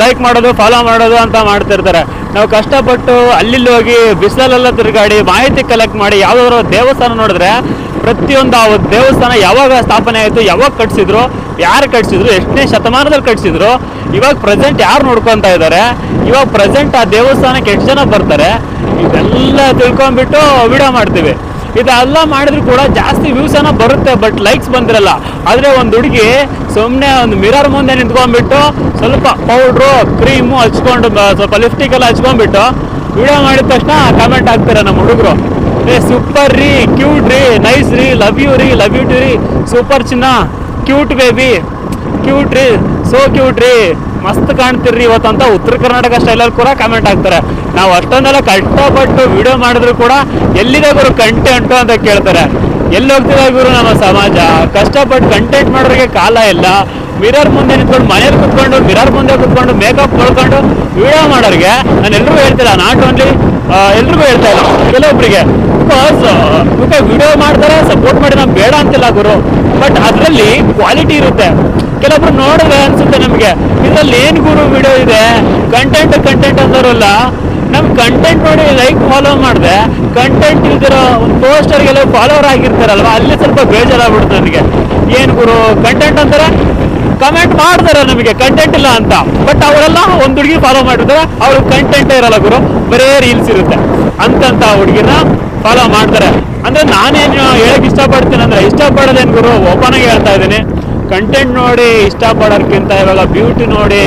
ಲೈಕ್ ಮಾಡೋದು ಫಾಲೋ ಮಾಡೋದು ಅಂತ ಮಾಡ್ತಿರ್ತಾರೆ. ನಾವು ಕಷ್ಟಪಟ್ಟು ಅಲ್ಲಿಲ್ಲಿ ಹೋಗಿ ಬಿಸಿಲಲ್ಲೆಲ್ಲ ತಿರುಗಾಡಿ ಮಾಹಿತಿ ಕಲೆಕ್ಟ್ ಮಾಡಿ, ಯಾವುದಾದ್ರು ದೇವಸ್ಥಾನ ನೋಡಿದ್ರೆ ಪ್ರತಿಯೊಂದು ಆ ದೇವಸ್ಥಾನ ಯಾವಾಗ ಸ್ಥಾಪನೆ ಆಯಿತು, ಯಾವಾಗ ಕಟ್ಸಿದ್ರು, ಯಾರು ಕಟ್ಸಿದ್ರು, ಎಷ್ಟನೇ ಶತಮಾನದಲ್ಲಿ ಕಟ್ಸಿದ್ರು, ಇವಾಗ ಪ್ರೆಸೆಂಟ್ ಯಾರು ನೋಡ್ಕೊತ ಇದ್ದಾರೆ ಇವಾಗ ಪ್ರೆಸೆಂಟ್ ಆ ದೇವಸ್ಥಾನಕ್ಕೆ ಎಷ್ಟು ಜನ ಬರ್ತಾರೆ ಇದೆಲ್ಲ ತಿಳ್ಕೊಂಡ್ಬಿಟ್ಟು ವಿಡಿಯೋ ಮಾಡ್ತೀವಿ. ಇದೆಲ್ಲ ಮಾಡಿದ್ರು ಕೂಡ ಜಾಸ್ತಿ ವ್ಯೂಸ್ ಏನೋ ಬರುತ್ತೆ ಬಟ್ ಲೈಕ್ಸ್ ಬಂದಿರಲ್ಲ. ಆದರೆ ಒಂದು ಹುಡುಗಿ ಸುಮ್ಮನೆ ಒಂದು ಮಿರರ್ ಮುಂದೆ ನಿಂತ್ಕೊಂಡ್ಬಿಟ್ಟು ಸ್ವಲ್ಪ ಪೌಡ್ರು ಕ್ರೀಮು ಹಚ್ಕೊಂಡು, ಸ್ವಲ್ಪ ಲಿಪ್ಸ್ಟಿಕ್ ಎಲ್ಲ ಹಚ್ಕೊಂಡ್ಬಿಟ್ಟು ವಿಡಿಯೋ ಮಾಡಿದ ತಕ್ಷಣ ಕಮೆಂಟ್ ಹಾಕ್ತಾರೆ ನಮ್ಮ ಹುಡುಗರು. ಏ ಸೂಪರ್ ರೀ ಕ್ಯೂಟ್ ರೀ ನೈಸ್ ರೀ ಲವ್ ಯು ರೀ ಲವ್ ಯು ಟು ರೀ. ಸೂಪರ್ ಚಿನ್ನ ಕ್ಯೂಟ್ ಬೇಬಿ ಕ್ಯೂಟ್ ರೀ ಸೋ ಕ್ಯೂಟ್ ರೀ. ಮಸ್ತ್ ಕಾಣ್ತಿರ್ರಿ ಇವತ್ತಂತ ಉತ್ತರ ಕರ್ನಾಟಕ ಸ್ಟೈಲಲ್ಲಿ ಕೂಡ ಕಮೆಂಟ್ ಹಾಕ್ತಾರೆ. ನಾವು ಅಷ್ಟೊಂದೆಲ್ಲ ಕಷ್ಟಪಟ್ಟು ವಿಡಿಯೋ ಮಾಡಿದ್ರು ಕೂಡ ಎಲ್ಲಿದೆ ಗುರು ಕಂಟೆಂಟು ಅಂತ ಕೇಳ್ತಾರೆ. ಎಲ್ಲಿ ಹೋಗ್ತಿದೆ ಗುರು ನಮ್ಮ ಸಮಾಜ? ಕಷ್ಟಪಟ್ಟು ಕಂಟೆಂಟ್ ಮಾಡೋರಿಗೆ ಕಾಲ ಇಲ್ಲ. ಮಿರರ್ ಮುಂದೆ ನಿಂತ್ಕೊಂಡು ಮನೇಲಿ ಕುತ್ಕೊಂಡು ಮಿರರ್ ಮುಂದೆ ಕುತ್ಕೊಂಡು ಮೇಕಪ್ ಮಾಡ್ಕೊಂಡು ವಿಡಿಯೋ ಮಾಡೋರಿಗೆ ನಾನು ಎಲ್ರಿಗೂ ಹೇಳ್ತಿಲ್ಲ ನಾಟ್ ಓನ್ಲಿ ಎಲ್ರಿಗೂ ಹೇಳ್ತಾ ಇಲ್ಲ ಕೆಲವೊಬ್ಬರಿಗೆ ಬಿಕಾಸ್ ಓಕೆ ವಿಡಿಯೋ ಮಾಡ್ತಾರೆ ಸಪೋರ್ಟ್ ಮಾಡಿ ನಾವು ಬೇಡ ಅಂತಿಲ್ಲ ಗುರು. ಬಟ್ ಅದರಲ್ಲಿ ಕ್ವಾಲಿಟಿ ಇರುತ್ತೆ. ಕೆಲವೊಬ್ರು ನೋಡಿದ್ರೆ ಅನ್ಸುತ್ತೆ ನಮಗೆ, ಇದ್ರಲ್ಲಿ ಏನು ಗುರು ವಿಡಿಯೋ ಇದೆ? ಕಂಟೆಂಟ್ ಕಂಟೆಂಟ್ ಅಂತಾರಲ್ಲ ನಮ್ ಕಂಟೆಂಟ್ ನೋಡಿ ಲೈಕ್ ಫಾಲೋ ಮಾಡಿದೆ. ಕಂಟೆಂಟ್ ಇಲ್ದಿರೋ ಒಂದು ಪೋಸ್ಟರ್ಗೆಲ್ಲ ಫಾಲೋವರ್ ಆಗಿರ್ತಾರಲ್ವಾ? ಅಲ್ಲಿ ಸ್ವಲ್ಪ ಬೇಜಾರಾಗ್ಬಿಡ್ತು ನನಗೆ. ಏನು ಗುರು ಕಂಟೆಂಟ್ ಅಂತಾರೆ? ಕಮೆಂಟ್ ಮಾಡ್ತಾರೆ ನಮಗೆ ಕಂಟೆಂಟ್ ಇಲ್ಲ ಅಂತ. ಬಟ್ ಅವರೆಲ್ಲ ಒಂದು ಹುಡುಗಿ ಫಾಲೋ ಮಾಡಿರ್ತಾರೆ. ಅವ್ರಿಗೆ ಕಂಟೆಂಟ್ ಇರಲ್ಲ ಗುರು. ಬರೇ ರೀಲ್ಸ್ ಇರುತ್ತೆ. ಅಂತಂತ ಹುಡುಗಿನ ಫಾಲೋ ಮಾಡ್ತಾರೆ. ಅಂದ್ರೆ ನಾನೇನು ಹೇಳಕ್ ಇಷ್ಟಪಡ್ತೀನಿ ಅಂದ್ರೆ ಇಷ್ಟಪಡೋದೇನು ಗುರು ಓಪನ್ ಆಗಿ ಹೇಳ್ತಾ ಇದ್ದೀನಿ. ಕಂಟೆಂಟ್ ನೋಡಿ ಇಷ್ಟಪಡೋರ್ಕಿಂತ ಇವಾಗ ಬ್ಯೂಟಿ ನೋಡಿ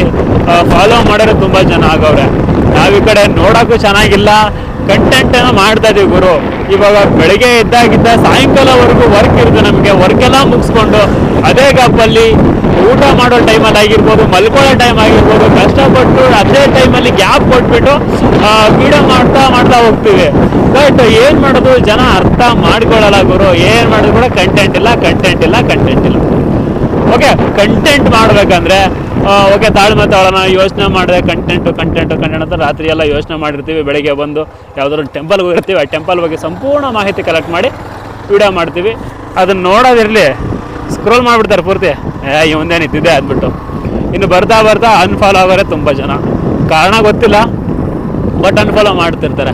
ಫಾಲೋ ಮಾಡೋರು ತುಂಬ ಜನ ಆಗವ್ರೆ. ನಾವು ಈ ಕಡೆ ನೋಡೋಕ್ಕೂ ಚೆನ್ನಾಗಿಲ್ಲ. ಕಂಟೆಂಟ್ ಏನೋ ಮಾಡ್ತಾ ಇದೀವಿ ಗುರು. ಇವಾಗ ಬೆಳಿಗ್ಗೆ ಇದ್ದಾಗಿದ್ದ ಸಾಯಂಕಾಲವರೆಗೂ ವರ್ಕ್ ಇರುತ್ತೆ ನಮಗೆ. ವರ್ಕೆಲ್ಲ ಮುಗಿಸ್ಕೊಂಡು, ಅದೇ ಗ್ಯಾಪಲ್ಲಿ ಊಟ ಮಾಡೋ ಟೈಮಲ್ಲಿ ಆಗಿರ್ಬೋದು ಮಲ್ಕೊಳ್ಳೋ ಟೈಮ್ ಆಗಿರ್ಬೋದು, ಕಷ್ಟಪಟ್ಟು ಅದೇ ಟೈಮಲ್ಲಿ ಗ್ಯಾಪ್ ಕೊಟ್ಬಿಟ್ಟು ವಿಡಿಯೋ ಮಾಡ್ತಾ ಮಾಡ್ತಾ ಹೋಗ್ತೀವಿ. ಬಟ್ ಏನು ಮಾಡೋದು? ಜನ ಅರ್ಥ ಮಾಡ್ಕೊಳ್ಳಲ್ಲ ಗುರು. ಏನು ಮಾಡೋದು ಕೂಡ ಕಂಟೆಂಟ್ ಇಲ್ಲ ಕಂಟೆಂಟ್ ಇಲ್ಲ ಕಂಟೆಂಟ್ ಇಲ್ಲ. ಓಕೆ ಕಂಟೆಂಟ್ ಮಾಡಬೇಕಂದ್ರೆ ಓಕೆ ತಾಳ್ಮೆ ತಾಳೋಣ ಯೋಚನೆ ಮಾಡಿದೆ ಕಂಟೆಂಟು ಕಂಟೆಂಟು ಕಂಟೆಂಟ್ ಅಂತ ರಾತ್ರಿ ಎಲ್ಲ ಯೋಚನೆ ಮಾಡಿರ್ತೀವಿ, ಬೆಳಗ್ಗೆ ಬಂದು ಯಾವ್ದಾದ್ರು ಟೆಂಪಲ್ಗೆ ಹೋಗಿರ್ತೀವಿ, ಆ ಟೆಂಪಲ್ ಬಗ್ಗೆ ಸಂಪೂರ್ಣ ಮಾಹಿತಿ ಕಲೆಕ್ಟ್ ಮಾಡಿ ವಿಡಿಯೋ ಮಾಡ್ತೀವಿ. ಅದನ್ನು ನೋಡೋದಿರಲಿ. ಸ್ಕ್ರೋಲ್ ಮಾಡಿಬಿಡ್ತಾರೆ ಪೂರ್ತಿ. ಏ ಇವಂದೇನು ಇದ್ದಿದ್ದೆ ಅಂದ್ಬಿಟ್ಟು. ಇನ್ನು ಬರ್ತಾ ಬರ್ತಾ ಅನ್ಫಾಲೋ ಆಗೋರೆ ತುಂಬ ಜನ. ಕಾರಣ ಗೊತ್ತಿಲ್ಲ ಬಟ್ ಅನ್ಫಾಲೋ ಮಾಡ್ತಿರ್ತಾರೆ.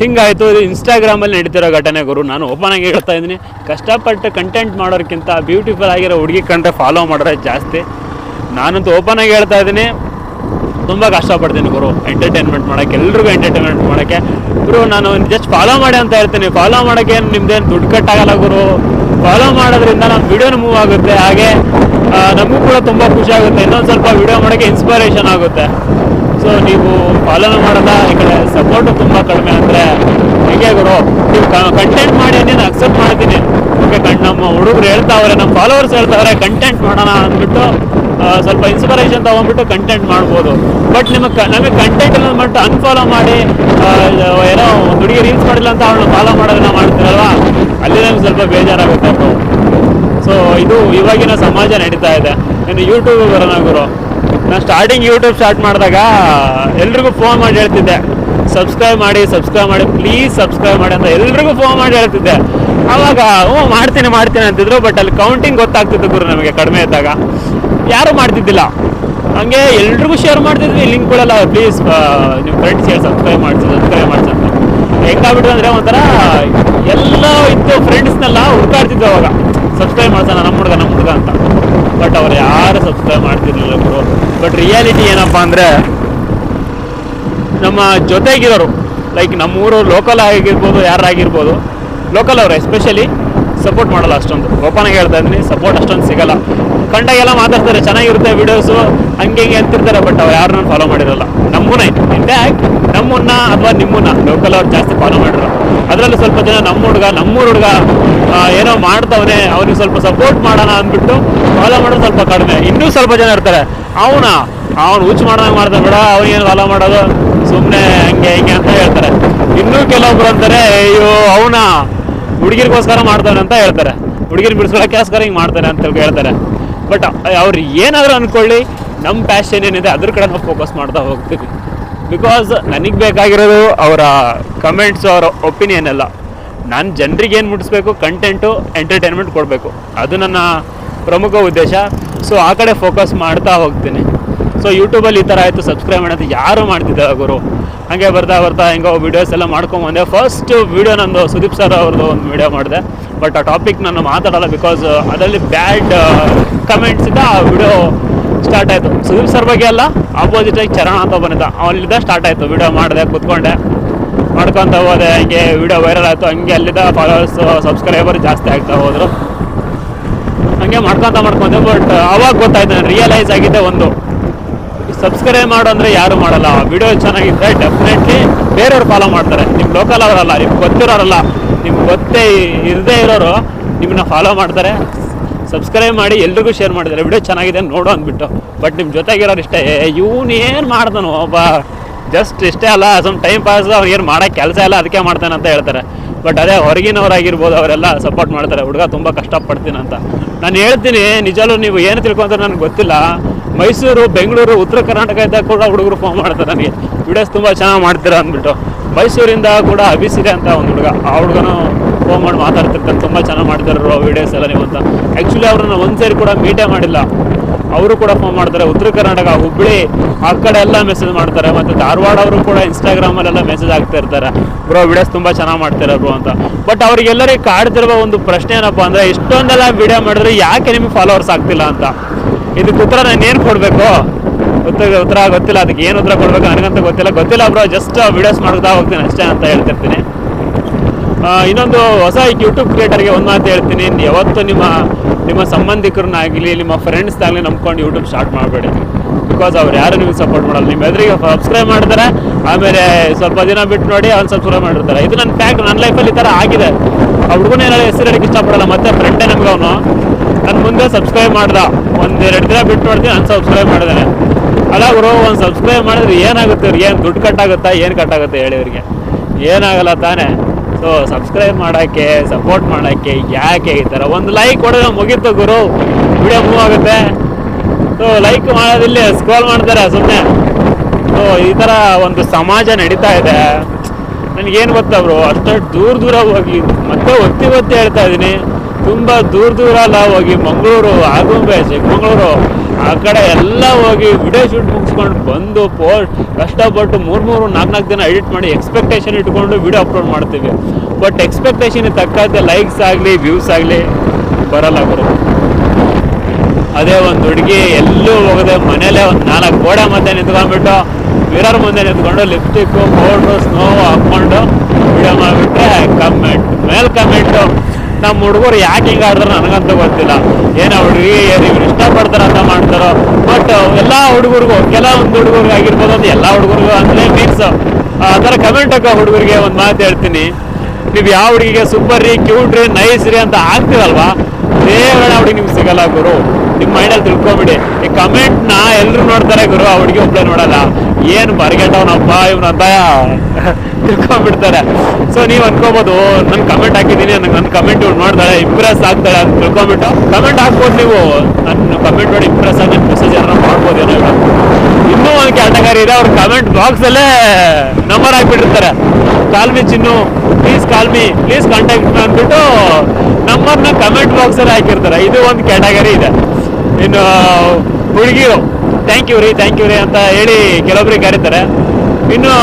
ಹಿಂಗಾಯ್ತು ಇನ್ಸ್ಟಾಗ್ರಾಮಲ್ಲಿ ನಡೀತಿರೋ ಘಟನೆ ಗುರು, ನಾನು ಓಪನ್ ಆಗಿ ಹೇಳ್ತಾ ಇದ್ದೀನಿ. ಕಷ್ಟಪಟ್ಟು ಕಂಟೆಂಟ್ ಮಾಡೋರ್ಕಿಂತ ಬ್ಯೂಟಿಫುಲ್ ಆಗಿರೋ ಹುಡುಗಿ ಕಂಡ್ರೆ ಫಾಲೋ ಮಾಡೋರೆ ಜಾಸ್ತಿ. ನಾನಂತೂ ಓಪನ್ ಆಗಿ ಹೇಳ್ತಾ ಇದ್ದೀನಿ, ತುಂಬ ಕಷ್ಟಪಡ್ತೀನಿ ಗುರು. ಎಂಟರ್ಟೈನ್ಮೆಂಟ್ ಮಾಡೋಕ್ಕೆ, ಎಲ್ರಿಗೂ ಎಂಟರ್ಟೈನ್ಮೆಂಟ್ ಮಾಡೋಕ್ಕೆ. ಗುರು, ನಾನು ಜಸ್ಟ್ ಫಾಲೋ ಮಾಡಿ ಅಂತ ಹೇಳ್ತೀನಿ. ಫಾಲೋ ಮಾಡೋಕ್ಕೆ ನಿಮ್ದೇನು ದುಡ್ಡು ಕಟ್ಟಾಗಲ್ಲ ಗುರು. ಫಾಲೋ ಮಾಡೋದ್ರಿಂದ ನಮ್ಮ ವಿಡಿಯೋನು ಮೂವ್ ಆಗುತ್ತೆ. ಹಾಗೆ ನಮಗೂ ಕೂಡ ತುಂಬ ಖುಷಿ ಆಗುತ್ತೆ. ಇನ್ನೊಂದು ಸ್ವಲ್ಪ ವಿಡಿಯೋ ಮಾಡೋಕ್ಕೆ ಇನ್ಸ್ಪಿರೇಷನ್ ಆಗುತ್ತೆ. ಸೊ ನೀವು ಫಾಲೋನು ಮಾಡಲ್ಲ, ಈ ಕಡೆ ಸಪೋರ್ಟು ತುಂಬ ಕಡಿಮೆ ಅಂದರೆ, ಹೇಗೆ ಗುರು, ನೀವು ಕಂಟೆಂಟ್ ಮಾಡಿ ನಾನು ಅಕ್ಸೆಪ್ಟ್ ಮಾಡ್ತೀನಿ. ಓಕೆ ಕಣ್ಣು ನಮ್ಮ ಹುಡುಗರು ಹೇಳ್ತಾವ್ರೆ, ನಮ್ಮ ಫಾಲೋವರ್ಸ್ ಹೇಳ್ತಾವ್ರೆ ಕಂಟೆಂಟ್ ಮಾಡೋಣ ಅಂದ್ಬಿಟ್ಟು ಸ್ವಲ್ಪ ಇನ್ಸ್ಪಿರೇಷನ್ ತೊಗೊಂಡ್ಬಿಟ್ಟು ಕಂಟೆಂಟ್ ಮಾಡ್ಬೋದು. ಬಟ್ ನಿಮಗೆ ನಮಗೆ ಕಂಟೆಂಟ್ ಇಲ್ಲ ಅನ್ಫಾಲೋ ಮಾಡಿ ಏನೋ ಹುಡುಗಿ ರೀಲ್ಸ್ ಮಾಡಿಲ್ಲ ಅಂತ ಅವಳನ್ನ ಫಾಲೋ ಮಾಡೋದನ್ನ ಮಾಡ್ತೀರಲ್ವಾ? ಅಲ್ಲಿ ನಮ್ಗೆ ಸ್ವಲ್ಪ ಬೇಜಾರಾಗುತ್ತೆ. ಸೊ ಇದು ಇವಾಗಿನ ಸಮಾಜ ನಡೀತಾ ಇದೆ. ಇನ್ನು ಯೂಟ್ಯೂಬ್ ಬರೋಣ ಗುರು. ನಾನು ಸ್ಟಾರ್ಟಿಂಗ್ ಯೂಟ್ಯೂಬ್ ಸ್ಟಾರ್ಟ್ ಮಾಡಿದಾಗ ಎಲ್ರಿಗೂ ಫೋನ್ ಮಾಡಿ ಹೇಳ್ತಿದ್ದೆ. ಸಬ್ಸ್ಕ್ರೈಬ್ ಮಾಡಿ ಸಬ್ಸ್ಕ್ರೈಬ್ ಮಾಡಿ ಪ್ಲೀಸ್ ಸಬ್ಸ್ಕ್ರೈಬ್ ಮಾಡಿ ಅಂತ ಎಲ್ರಿಗೂ ಫೋನ್ ಮಾಡಿ ಹೇಳ್ತಿದ್ದೆ. ಅವಾಗ, ಹ್ಞೂ, ಮಾಡ್ತೀನಿ ಮಾಡ್ತೀನಿ ಅಂತಿದ್ರು ಬಟ್ ಅಲ್ಲಿ ಕೌಂಟಿಂಗ್ ಗೊತ್ತಾಗ್ತಿತ್ತು ಗುರು ನಮಗೆ ಕಡಿಮೆ ಇದ್ದಾಗ. ಯಾರೂ ಮಾಡ್ತಿದ್ದಿಲ್ಲ. ಹಂಗೆ ಎಲ್ರಿಗೂ ಶೇರ್ ಮಾಡ್ತಿದ್ವಿ. ಲಿಂಕ್ಗಳೆಲ್ಲ ಪ್ಲೀಸ್ ನಿಮ್ಮ ಫ್ರೆಂಡ್ಸ್ ಹೇಳಿ ಸಬ್ಸ್ಕ್ರೈಬ್ ಮಾಡಿಸಿ ಸಬ್ಸ್ಕ್ರೈಬ್ ಅಂತ ಹೆಂಗಾಗ್ಬಿಟ್ಟು ಅಂದರೆ ಒಂಥರ ಎಲ್ಲ ಇತ್ತು ಫ್ರೆಂಡ್ಸ್ನೆಲ್ಲ ಹುಡುಕಾಡ್ತಿದ್ವು ಅವಾಗ. ಸಬ್ಸ್ಕ್ರೈಬ್ ಮಾಡ್ತಾನೆ ನಮ್ಮ ಹುಡುಗ ನಮ್ಮ ಹುಡುಗ ಅಂತ. ಬಟ್ ಅವ್ರು ಯಾರು ಸಬ್ಸ್ಕ್ರೈಬ್ ಮಾಡ್ತಿರ್ಲಿಲ್ಲ ಗುರು ಬಟ್ ರಿಯಾಲಿಟಿ ಏನಪ್ಪ ಅಂದರೆ ನಮ್ಮ ಜೊತೆಗಿರೋರು ಲೈಕ್ ನಮ್ಮೂರು ಲೋಕಲ್ ಆಗಿರ್ಬೋದು ಯಾರಾಗಿರ್ಬೋದು ಲೋಕಲ್ ಅವರು ಎಸ್ಪೆಷಲಿ ಸಪೋರ್ಟ್ ಮಾಡಲ್ಲ ಅಷ್ಟೊಂದು. ಓಪನ್ ಆಗಿ ಹೇಳ್ತಾ ಇದ್ದೀನಿ ಸಪೋರ್ಟ್ ಅಷ್ಟೊಂದು ಸಿಗಲ್ಲ. ಕಂಡಾಗೆಲ್ಲ ಮಾತಾಡ್ತಾರೆ, ಚೆನ್ನಾಗಿರುತ್ತೆ ವೀಡಿಯೋಸು ಹಂಗೆ ಹಿಂಗೆ ಅಂತಿರ್ತಾರೆ ಬಟ್ ಅವ್ರು ಯಾರನ್ನೂ ಫಾಲೋ ಮಾಡಿರಲ್ಲ. ನಮ್ಮನ್ನ ಇನ್ಫ್ಯಾಕ್ಟ್ ನಮ್ಮನ್ನ ಅಥವಾ ನಿಮ್ಮನ್ನ ಲೋಕಲ್ ಅವ್ರು ಜಾಸ್ತಿ ಫಾಲೋ ಮಾಡಿರೋ ಅದರಲ್ಲೂ ಸ್ವಲ್ಪ ಜನ ನಮ್ಮ ಹುಡುಗ, ನಮ್ಮೂರು ಹುಡುಗ ಏನೋ ಮಾಡ್ತವನೆ ಅವ್ರಿಗೆ ಸ್ವಲ್ಪ ಸಪೋರ್ಟ್ ಮಾಡೋಣ ಅಂದ್ಬಿಟ್ಟು ಫಾಲೋ ಮಾಡೋದು ಸ್ವಲ್ಪ ಕಡಿಮೆ. ಇನ್ನೂ ಸ್ವಲ್ಪ ಜನ ಇರ್ತಾರೆ. ಅವನ, ಅವ್ನು ಹುಚ್ಚು ಮಾಡೋಂಗೆ ಮಾಡ್ತಾನೆ ಬೇಡ ಅವನಿಗೇನು ಫಾಲೋ ಮಾಡೋದು? ಸುಮ್ಮನೆ ಹಂಗೆ ಹಿಂಗೆ ಅಂತ ಹೇಳ್ತಾರೆ. ಇನ್ನೂ ಕೆಲವೊಬ್ರು ಅಂತಾರೆ, ಅಯ್ಯೋ, ಅವನ ಹುಡುಗಿರಿಗೋಸ್ಕರ ಮಾಡ್ತಾನೆ ಅಂತ ಹೇಳ್ತಾರೆ. ಹುಡುಗಿರ್ ಬಿಡಿಸ್ಕೊಳಕ್ಕೋಸ್ಕರ ಹಿಂಗೆ ಮಾಡ್ತಾನೆ ಅಂತ ಹೇಳ್ತಾರೆ. ಬಟ್ ಅವ್ರು ಏನಾದರೂ ಅಂದ್ಕೊಳ್ಳಿ ನಮ್ಮ ಪ್ಯಾಷನ್ ಏನಿದೆ, ಅದ್ರ ಕಡೆ ನಾವು ಫೋಕಸ್ ಮಾಡ್ತಾ ಹೋಗ್ತೀವಿ. ಬಿಕಾಸ್ ನನಗೆ ಬೇಕಾಗಿರೋದು ಅವರ ಕಮೆಂಟ್ಸು ಅವರ ಒಪಿನಿಯನ್ ಎಲ್ಲ. ನಾನು ಜನರಿಗೆ ಏನು ಮುಟ್ಟಿಸ್ಬೇಕು ಕಂಟೆಂಟು ಎಂಟರ್ಟೈನ್ಮೆಂಟ್ ಕೊಡಬೇಕು. ಅದು ನನ್ನ ಪ್ರಮುಖ ಉದ್ದೇಶ. ಸೊ ಆ ಕಡೆ ಫೋಕಸ್ ಮಾಡ್ತಾ ಹೋಗ್ತೀನಿ. ಸೊ ಯೂಟ್ಯೂಬಲ್ಲಿ ಈ ಥರ ಆಯಿತು. ಸಬ್ಸ್ಕ್ರೈಬ್ ಮಾಡೋದು ಯಾರು ಮಾಡ್ತಿದ್ದೆ ಗುರು? ಹಾಗೆ ಬರ್ತಾ ಬರ್ತಾ ಹೆಂಗೋ ವೀಡಿಯೋಸ್ ಎಲ್ಲ ಮಾಡ್ಕೊಂಬಂದೆ ಫಸ್ಟ್ ವೀಡಿಯೋ ನಂದು ಸುದೀಪ್ ಸರ್ ಅವ್ರದ್ದು ಒಂದು ವೀಡಿಯೋ ಮಾಡಿದೆ. ಬಟ್ ಆ ಟಾಪಿಕ್ ನಾನು ಮಾತಾಡಲ್ಲ ಬಿಕಾಸ್ ಅದರಲ್ಲಿ ಬ್ಯಾಡ್ ಕಮೆಂಟ್ಸಿಂದ ಆ ವಿಡಿಯೋ ಸ್ಟಾರ್ಟ್ ಆಯಿತು. ಸುದೀಪ್ ಸರ್ ಬಗ್ಗೆ ಅಲ್ಲ ಆಪೋಸಿಟ್ ಆಗಿ ಚರಣ ಅಂತ ಬಂದಿದ್ದ. ಅವನಿಂದ ಸ್ಟಾರ್ಟ್ ಆಯಿತು. ವಿಡಿಯೋ ಮಾಡಿದೆ, ಕೂತ್ಕೊಂಡೆ. ಮಾಡ್ಕೊತ ಹೋದೆ, ಹಂಗೆ ವಿಡಿಯೋ ವೈರಲ್ ಆಯಿತು. ಹಂಗೆ ಅಲ್ಲಿದ್ದ ಫಾಲೋವರ್ಸ್ ಸಬ್ಸ್ಕ್ರೈಬರ್ ಜಾಸ್ತಿ ಆಗ್ತಾ ಹೋದರು. ಹಂಗೆ ಮಾಡ್ಕೊತ ಮಾಡ್ಕೊಂಡೆ ಬಟ್ ಅವಾಗ ಗೊತ್ತಾಯ್ತು, ನಾನು ರಿಯಲೈಸ್ ಆಗಿದ್ದೆ ಒಂದು. ಸಬ್ಸ್ಕ್ರೈಬ್ ಮಾಡು ಅಂದರೆ ಯಾರು ಮಾಡಲ್ಲ. ವಿಡಿಯೋ ಚೆನ್ನಾಗಿದ್ದರೆ ಡೆಫಿನೆಟ್ಲಿ ಬೇರೆಯವ್ರು ಫಾಲೋ ಮಾಡ್ತಾರೆ. ನಿಮ್ಮ ಲೋಕಲ್ ಅವರಲ್ಲ, ನಿಮ್ಗೆ ಗೊತ್ತಿರೋರಲ್ಲ. ನಿಮ್ಗೆ ಗೊತ್ತೇ ಇರದೇ ಇರೋರು ನಿಮ್ಮನ್ನ ಫಾಲೋ ಮಾಡ್ತಾರೆ. ಸಬ್ಸ್ಕ್ರೈಬ್ ಮಾಡಿ ಎಲ್ರಿಗೂ ಶೇರ್ ಮಾಡಿದ್ದಾರೆ ವಿಡಿಯೋ ಚೆನ್ನಾಗಿದೆ ನೋಡು ಅಂದ್ಬಿಟ್ಟು. ಬಟ್ ನಿಮ್ಮ ಜೊತೆಗಿರೋರು ಇಷ್ಟೇ ಇವನು ಏನು ಮಾಡ್ತಾನೋ ಒಬ್ಬ ಜಸ್ಟ್ ಇಷ್ಟೇ ಅಲ್ಲ ಸಮ್ ಟೈಮ್ ಪಾಸ್ ಏನು ಮಾಡೋಕ್ಕೆ ಕೆಲಸ ಇಲ್ಲ ಅದಕ್ಕೆ ಮಾಡ್ತಾನೆ ಅಂತ ಹೇಳ್ತಾರೆ. ಬಟ್ ಅದೇ ಹೊರಗಿನವರಾಗಿರ್ಬೋದು, ಅವರೆಲ್ಲ ಸಪೋರ್ಟ್ ಮಾಡ್ತಾರೆ. ಹುಡುಗ ತುಂಬ ಕಷ್ಟಪಡ್ತೀನಿ ಅಂತ. ನಾನು ಹೇಳ್ತೀನಿ, ನಿಜಲೂ ನೀವು ಏನು ತಿಳ್ಕೊಂತಾರೆ ನನಗೆ ಗೊತ್ತಿಲ್ಲ. ಮೈಸೂರು, ಬೆಂಗಳೂರು, ಉತ್ತರ ಕರ್ನಾಟಕ ಇದ್ದಾಗ ಕೂಡ ಹುಡುಗರು ಫೋನ್ ಮಾಡ್ತಾರೆ ನನಗೆ. ವಿಡಿಯೋಸ್ ತುಂಬ ಚೆನ್ನಾಗಿ ಮಾಡ್ತೀರಾ ಅಂದ್ಬಿಟ್ಟು. ಮೈಸೂರಿಂದ ಕೂಡ ಅಭಿಸಿದೆ ಅಂತ ಒಂದು ಹುಡುಗ. ಆ ಹುಡುಗನು ಫೋನ್ ಮಾಡಿ ಮಾತಾಡ್ತಿರ್ತಾರೆ. ತುಂಬ ಚೆನ್ನಾಗಿ ಮಾಡ್ತಾರೋ ವೀಡಿಯೋಸ್ ಎಲ್ಲ ನೀವು ಅಂತ. ಆ್ಯಕ್ಚುಲಿ ಅವ್ರನ್ನ ಒಂದ್ಸರಿ ಕೂಡ ಮೀಟೇ ಮಾಡಿಲ್ಲ. ಅವರು ಕೂಡ ಫೋನ್ ಮಾಡ್ತಾರೆ. ಉತ್ತರ ಕರ್ನಾಟಕ ಹುಬ್ಬಳ್ಳಿ ಆ ಕಡೆ ಎಲ್ಲ ಮೆಸೇಜ್ ಮಾಡ್ತಾರೆ. ಮತ್ತು ಧಾರವಾಡ ಅವರು ಕೂಡ ಇನ್ಸ್ಟಾಗ್ರಾಮಲ್ಲೆಲ್ಲ ಮೆಸೇಜ್ ಆಗ್ತಾ ಇರ್ತಾರೆ. ಬ್ರೋ ವಿಡಿಯೋಸ್ ತುಂಬ ಚೆನ್ನಾಗಿ ಮಾಡ್ತಾರೆ ಬ್ರೋ ಅಂತ. ಬಟ್ ಅವ್ರಿಗೆಲ್ಲರಿಗೆ ಕಾಡ್ತಿರುವ ಒಂದು ಪ್ರಶ್ನೆ ಏನಪ್ಪ ಅಂದರೆ, ಇಷ್ಟೊಂದೆಲ್ಲ ವಿಡಿಯೋ ಮಾಡಿದ್ರೆ ಯಾಕೆ ನಿಮಗೆ ಫಾಲೋವರ್ಸ್ ಆಗ್ತಿಲ್ಲ ಅಂತ. ಇದಕ್ಕೆ ಉತ್ತರ ನಾನು ಏನು ಕೊಡಬೇಕು? ಉತ್ತರ ಉತ್ತರ ಗೊತ್ತಿಲ್ಲ. ಅದಕ್ಕೆ ಏನು ಉತ್ತರ ಕೊಡಬೇಕು? ನನಗಂತ ಗೊತ್ತಿಲ್ಲ. ಗೊತ್ತಿಲ್ಲ ಬ್ರೋ. ಜಸ್ಟ್ ವಿಡಿಯೋಸ್ ಮಾಡ್ತಾ ಹೋಗ್ತೀನಿ ಅಷ್ಟೇ ಅಂತ ಹೇಳ್ತಿರ್ತೀನಿ. ಇನ್ನೊಂದು ಹೊಸ ಯೂಟ್ಯೂಬ್ ಕ್ರಿಯೇಟರ್ಗೆ ಒಂದು ಮಾತು ಹೇಳ್ತೀನಿ. ಯಾವತ್ತು ನಿಮ್ಮ ನಿಮ್ಮ ಸಂಬಂಧಿಕರನ್ನಾಗಲಿ, ನಿಮ್ಮ ಫ್ರೆಂಡ್ಸ್ದಾಗಲಿ ನಂಬ್ಕೊಂಡು ಯೂಟ್ಯೂಬ್ ಸ್ಟಾರ್ಟ್ ಮಾಡಬೇಡಿ. ಬಿಕಾಸ್ ಅವ್ರು ಯಾರು ನಿಮಗೆ ಸಪೋರ್ಟ್ ಮಾಡಲ್ಲ. ನಿಮ್ಮ ಎದುರಿಗೆ ಸಬ್ಸ್ಕ್ರೈಬ್ ಮಾಡ್ತಾರೆ ಆಮೇಲೆ ಸ್ವಲ್ಪ ದಿನ ಬಿಟ್ಟು ನೋಡಿ ಅವ್ನು ಸಬ್ಸ್ಕ್ರೈಬ್ ಮಾಡಿರ್ತಾರೆ. ಇದು ನನ್ನ ಫ್ಯಾಕ್ಟ್ ನನ್ನ ಲೈಫಲ್ಲಿ ಈ ಥರ ಆಗಿದೆ. ಆ ಹುಡುಗನ ಹೆಸರು ಹೇಳಕ್ಕೆ ಇಷ್ಟಪಡಲ್ಲ, ಮತ್ತೆ ಫ್ರೆಂಡೇ ನಮ್ಗೆ ಅವನು. ನನ್ನ ಮುಂದೆ ಸಬ್ಸ್ಕ್ರೈಬ್ ಮಾಡ್ದ. ಒಂದೆರಡು ದಿನ ಬಿಟ್ಟು ನೋಡ್ತೀನಿ, ನಾನು ಸಬ್ಸ್ಕ್ರೈಬ್ ಮಾಡಿದ್ದಾನೆ ಅಲ್ಲ ಅವರು ಒಂದು ಸಬ್ಸ್ಕ್ರೈಬ್ ಮಾಡಿದ್ರೆ ಏನಾಗುತ್ತೆ? ಇವ್ರಿಗೆ ಏನು ದುಡ್ಡು ಕಟ್ಟಾಗುತ್ತಾ ಏನು ಕಟ್ಟಾಗುತ್ತೆ ಹೇಳಿ ಇವ್ರಿಗೆ. ಏನಾಗಲ್ಲ ತಾನೇ. ಸೊ ಸಬ್ಸ್ಕ್ರೈಬ್ ಮಾಡೋಕ್ಕೆ ಸಪೋರ್ಟ್ ಮಾಡೋಕ್ಕೆ, ಯಾಕೆ ಈ ಥರ ಒಂದು ಲೈಕ್ ಕೊಡೋದು ಮುಗೀತು ಗುರು. ವಿಡಿಯೋ ಮೂವ್ ಆಗುತ್ತೆ. ಸೊ ಲೈಕ್ ಮಾಡೋದಿಲ್ಲ ಸ್ಕ್ರೋಲ್ ಮಾಡ್ತಾರೆ ಸುಮ್ಮನೆ ಸೊ ಈ ಥರ ಒಂದು ಸಮಾಜ ನಡೀತಾ ಇದೆ. ನನಗೇನು ಗೊತ್ತಾ ಬ್ರೋ ಅಷ್ಟು ದೂರ ದೂರ ಹೋಗಿ, ಮತ್ತೆ ಒತ್ತಿ ಒತ್ತಿ ಹೇಳ್ತಾ ಇದ್ದೀನಿ ತುಂಬ ದೂರ ದೂರ ಎಲ್ಲ ಹೋಗಿ, ಮಂಗಳೂರು, ಆಗುಂಬೆ, ಚಿಕ್ಕಮಗಳೂರು, ಆ ಕಡೆ ಎಲ್ಲ ಹೋಗಿ ವಿಡಿಯೋ ಶೂಟ್ ಮುಗಿಸ್ಕೊಂಡು ಬಂದು ಪೋಸ್ಟ್ ಕಷ್ಟಪಟ್ಟು ಮೂರು ಮೂರು, ನಾಲ್ಕು ನಾಲ್ಕು ದಿನ ಎಡಿಟ್ ಮಾಡಿ ಎಕ್ಸ್ಪೆಕ್ಟೇಷನ್ ಇಟ್ಕೊಂಡು ವಿಡಿಯೋ ಅಪ್ಲೋಡ್ ಮಾಡ್ತೀವಿ. ಬಟ್ ಎಕ್ಸ್ಪೆಕ್ಟೇಷನ್ ತಕ್ಕಂತೆ ಲೈಕ್ಸ್ ಆಗಲಿ ವ್ಯೂಸ್ ಆಗಲಿ ಬರಲ್ಲ ಬರೋದು ಅದೇ ಒಂದು ಹುಡುಗಿ ಎಲ್ಲೂ ಹೋಗದೆ ಮನೇಲೆ ಒಂದು ನಾಲ್ಕು ಗೋಡೆ ಮಧ್ಯೆ ನಿಂತ್ಕೊಂಡ್ಬಿಟ್ಟು ಮಿರರ್ ಮುಂದೆ ನಿಂತ್ಕೊಂಡು ಲಿಪ್ಸ್ಟಿಕ್ಕು ಪೌಡ್ರು ಸ್ನೋ ಹಾಕ್ಕೊಂಡು ವಿಡಿಯೋ ಮಾಡಿಬಿಟ್ರೆ ಕಮೆಂಟ್, ಮೇಲ್ ಕಮೆಂಟು. ನಮ್ಮ ಹುಡುಗರು ಯಾಕೆ ಹಿಂಗೆ ಆಡಿದ್ರೆ ನನಗಂತೂ ಗೊತ್ತಿಲ್ಲ. ಏನೋ ಹುಡುಗಿ ಇವ್ರು ಇಷ್ಟಪಡ್ತಾರ ಅಂತ ಮಾಡ್ತಾರೋ. ಬಟ್ ಎಲ್ಲ ಹುಡುಗರಿಗೂ, ಕೆಲವೊಂದು ಹುಡುಗರಿಗೆ ಆಗಿರ್ಬೋದು ಅಂತ ಎಲ್ಲ ಹುಡುಗರಿಗೂ ಅಂದ್ರೆ ಮೀನ್ಸ್ ಆ ಥರ ಕಮೆಂಟ್ ಹಾಕೋ ಹುಡುಗರಿಗೆ ಒಂದು ಮಾತು ಹೇಳ್ತೀನಿ. ನೀವು ಯಾವ ಹುಡುಗಿಗೆ ಸೂಪರ್ ರೀ ಕ್ಯೂಟ್ ರೀ ನೈಸ್ ರೀ ಅಂತ ಆಗ್ತೀರಲ್ವಾ ದೇವರ ಹುಡುಗಿ ನಿಮ್ಗೆ ಸಿಗಲ್ಲ ಗುರು. ನಿಮ್ಮ ಮೈಂಡಲ್ಲಿ ತಿಳ್ಕೊಬಿಡಿ. ಈ ಕಮೆಂಟ್ನ ಎಲ್ಲರೂ ನೋಡ್ತಾರೆ ಗುರು, ಆ ಹುಡುಗಿ ಒಬ್ಬಳೇ ನೋಡಲ್ಲ. ಏನು ಇವನು ಅಂತ ತಿಳ್ಕೊಂಡ್ಬಿಡ್ತಾರೆ. ಸೊ ನೀವು ಅನ್ಕೋಬೋದು ನನ್ನ ಕಮೆಂಟ್ ಹಾಕಿದ್ದೀನಿ ನನಗೆ ನನ್ನ ಕಮೆಂಟ್ ನೋಡ್ತಾಳೆ ಇಂಪ್ರೆಸ್ ಆಗ್ತಾಳೆ ಅಂತ ತಿಳ್ಕೊಂಬಿಟ್ಟು ಕಮೆಂಟ್ ಹಾಕ್ಬೋದು ನೀವು. ನನ್ನ ಕಮೆಂಟ್ ನೋಡಿ ಇಂಪ್ರೆಸ್ ಆಗಿ ನನ್ನ ಮೆಸೇಜ್ ಏನಾರ ಮಾಡ್ಬೋದೇನೋ ಇನ್ನೂ ಒಂದು ಕ್ಯಾಟಗರಿ ಇದೆ, ಅವ್ರ ಕಮೆಂಟ್ ಬಾಕ್ಸ್ ಅಲ್ಲೇ ನಂಬರ್ ಹಾಕ್ಬಿಟ್ಟಿರ್ತಾರೆ. Call me Chinnu please call me please contact ಅಂದ್ಬಿಟ್ಟು ನಂಬರ್ನ ಕಮೆಂಟ್ ಬಾಕ್ಸ್ ಅಲ್ಲಿ ಹಾಕಿರ್ತಾರೆ. ಇದು ಒಂದು ಕ್ಯಾಟಗರಿ ಇದೆ. ಇನ್ನು, ಹುಡುಗಿರು ಥ್ಯಾಂಕ್ ಯು ರೀ ಥ್ಯಾಂಕ್ ಯು ರೀ ಅಂತ ಹೇಳಿ ಕೆಲವೊಬ್ರಿಗೆ ಕರೀತಾರೆ ಇನ್ನು